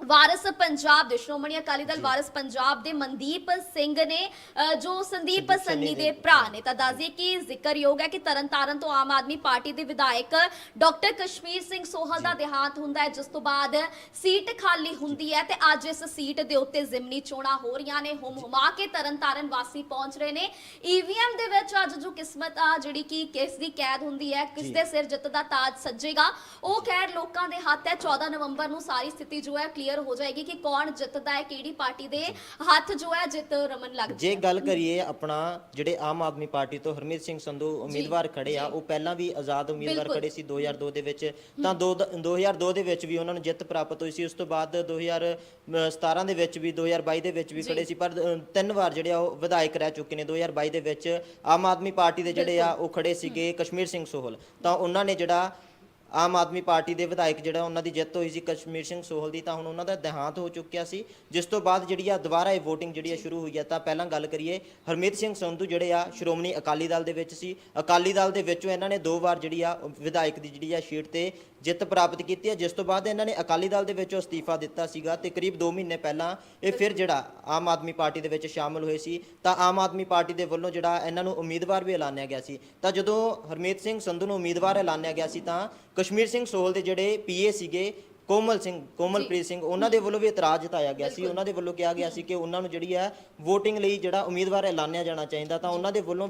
ਵਾਰਿਸ ਪੰਜਾਬ ਦੇ ਸ਼੍ਰੋਮਣੀ ਅਕਾਲੀ ਦਲ ਵਾਰਿਸ ਪੰਜਾਬ ਦੇ ਮਨਦੀਪ ਸਿੰਘ ਨੇ ਜੋ ਸੰਦੀਪ ਸੰਨੀ ਦੇ ਭਰਾ ਨੇ। ਤਾਂ ਦੱਸਦੀਏ ਕਿ ਜ਼ਿਕਰਯੋਗ ਹੈ ਕਿ ਤਰਨਤਾਰਨ ਤੋਂ ਆਮ ਆਦਮੀ ਪਾਰਟੀ ਦੇ ਵਿਧਾਇਕ ਡਾਕਟਰ ਕਸ਼ਮੀਰ ਸਿੰਘ ਸੋਹਲ ਦਾ ਦੇਹਾਂਤ ਹੁੰਦਾ ਹੈ ਜਿਸ ਤੋਂ ਬਾਅਦ ਸੀਟ ਖਾਲੀ ਹੁੰਦੀ ਹੈ ਤੇ ਅੱਜ ਇਸ ਸੀਟ ਦੇ ਉੱਤੇ ਜ਼ਿਮਨੀ ਚੋਣਾਂ ਹੋ ਰਹੀਆਂ ਨੇ। ਹੁਮ ਹੁਮਾ ਕੇ ਤਰਨਤਾਰਨ ਵਾਸੀ ਪਹੁੰਚ ਰਹੇ ਨੇ। ਈਵੀਐਮ ਦੇ ਵਿੱਚ ਅੱਜ ਜੋ ਕਿਸਮਤ ਆ ਜਿਹੜੀ ਕਿ ਕਿਸ ਦੀ ਕੈਦ ਹੁੰਦੀ ਹੈ ਕਿਸ। ਦੇ ਸਿਰ ਜਿੱਤ ਦਾ ਤਾਜ ਸੱਜੇਗਾ ਉਹ ਖੈਰ ਲੋਕਾਂ ਦੇ ਹੱਥ ਹੈ। 14 ਨਵੰਬਰ ਨੂੰ ਸਾਰੀ ਸਥਿਤੀ ਜੋ ਹੈ ਕਲੀਅਰ ਹੋ ਜਾਏਗੀ ਕਿ ਕੌਣ ਜਿੱਤਦਾ ਹੈ ਕਿਹੜੀ ਪਾਰਟੀ ਦੇ ਹੱਥ ਜੋ ਹੈ ਜਿੱਤ ਰਮਨ ਲੱਗਦੀ ਜੇ ਗੱਲ ਕਰੀਏ ਆਪਣਾ ਜਿਹੜੇ ਆਮ ਆਦਮੀ ਪਾਰਟੀ ਤੋਂ ਹਰਮੀਤ ਸਿੰਘ ਸੰਧੂ ਉਮੀਦਵਾਰ ਖੜੇ ਆ ਉਹ ਪਹਿਲਾਂ ਵੀ ਆਜ਼ਾਦ ਉਮੀਦਵਾਰ। ਖੜੇ ਸੀ 2002 ਦੇ ਵਿੱਚ ਤਾਂ ਦੋ- 2002 ਦੇ ਵਿੱਚ ਵੀ ਉਹਨਾਂ ਨੂੰ ਜਿੱਤ ਪ੍ਰਾਪਤ ਹੋਈ ਸੀ ਉਸ ਤੋਂ ਬਾਅਦ 2017 ਦੇ ਵਿੱਚ ਵੀ 2022 ਦੇ ਵਿੱਚ ਵੀ ਖੜੇ ਸੀ ਪਰ ਤਿੰਨ ਵਾਰ ਜਿਹੜੇ ਆ ਉਹ ਵਿਧਾਇਕ ਰਹਿ ਚੁੱਕੇ ਨੇ 2022 ਦੇ ਵਿੱਚ ਆਮ ਆਦਮੀ ਪਾਰਟੀ ਦੇ ਜਿਹੜੇ ਆ ਉਹ ਖੜੇ ਸੀਗੇ ਕਸ਼ਮੀਰ ਸਿੰਘ ਸੋਹਲ। ਤਾਂ ਉਹਨਾਂ ਨੇ ਜਿਹੜਾ ਆਮ ਆਦਮੀ ਪਾਰਟੀ ਦੇ ਵਿਧਾਇਕ ਜਿਹੜਾ ਉਹਨਾਂ ਦੀ ਜਿੱਤ ਹੋਈ ਸੀ ਕਸ਼ਮੀਰ ਸਿੰਘ ਸੋਹਲ ਦੀ ਤਾਂ ਹੁਣ ਉਹਨਾਂ ਦਾ ਦੇਹਾਂਤ ਹੋ ਚੁੱਕਿਆ ਸੀ। ਜਿਸ ਤੋਂ ਬਾਅਦ ਜਿਹੜੀ ਆ ਦੁਬਾਰਾ ਇਹ VOTING ਜਿਹੜੀ ਆ ਸ਼ੁਰੂ ਹੋਈ ਆ ਤਾਂ ਪਹਿਲਾਂ ਗੱਲ ਕਰੀਏ ਹਰਮੀਤ ਸਿੰਘ ਸੰਧੂ ਜਿਹੜੇ ਆ ਸ਼੍ਰੋਮਣੀ ਅਕਾਲੀ ਦਲ ਦੇ ਵਿੱਚ ਸੀ। ਅਕਾਲੀ ਦਲ ਦੇ ਵਿੱਚੋਂ ਇਹਨਾਂ ਨੇ ਦੋ ਵਾਰ ਜਿਹੜੀ ਆ ਵਿਧਾਇਕ ਦੀ ਜਿਹੜੀ ਆ ਸ਼ੀਟ ਤੇ ਜਿੱਤ ਪ੍ਰਾਪਤ ਕੀਤੀ ਹੈ ਜਿਸ ਤੋਂ ਬਾਅਦ ਇਹਨਾਂ ਨੇ ਅਕਾਲੀ ਦਲ ਦੇ ਵਿੱਚੋਂ ਅਸਤੀਫਾ ਦਿੱਤਾ ਸੀਗਾ ਤੇ ਕਰੀਬ 2 ਮਹੀਨੇ ਪਹਿਲਾਂ ਇਹ ਫਿਰ ਜਿਹੜਾ ਆਮ ਆਦਮੀ ਪਾਰਟੀ ਦੇ ਵਿੱਚ ਸ਼ਾਮਲ ਹੋਏ ਸੀ ਤਾਂ ਆਮ ਆਦਮੀ ਪਾਰਟੀ ਦੇ ਵੱਲੋਂ ਜਿਹੜਾ ਇਹਨਾਂ ਨੂੰ ਉਮੀਦਵਾਰ ਵੀ ਐਲਾਨਿਆ ਗਿਆ ਸੀ। ਤਾਂ ਜਦੋਂ ਹਰਮੀਤ ਸਿੰਘ ਸੰਧੂ ਨੂੰ ਉਮੀਦਵਾਰ ਐਲਾਨਿਆ ਗਿਆ ਸੀ ਤਾਂ ਕਸ਼ਮੀਰ ਸਿੰਘ ਸੋਹਲ ਦੇ ਜਿਹੜੇ ਪੀਏ ਸੀਗੇ ਕੋਮਲ ਸਿੰਘ ਕੋਮਲਪ੍ਰੀਤ ਸਿੰਘ ਉਹਨਾਂ ਦੇ ਵੱਲੋਂ ਵੀ ਇਤਰਾਜ਼ ਜਤਾਇਆ ਗਿਆ ਸੀ। ਉਹਨਾਂ ਦੇ ਵੱਲੋਂ ਕਿਹਾ ਗਿਆ ਸੀ ਕਿ ਉਹਨਾਂ ਨੂੰ ਜਿਹੜੀ ਹੈ VOTING ਲਈ ਜਿਹੜਾ ਉਮੀਦਵਾਰ ਐਲਾਨਿਆ ਜਾਣਾ ਚਾਹੀਦਾ ਤਾਂ ਉਹਨਾਂ ਦੇ ਵੱਲੋਂ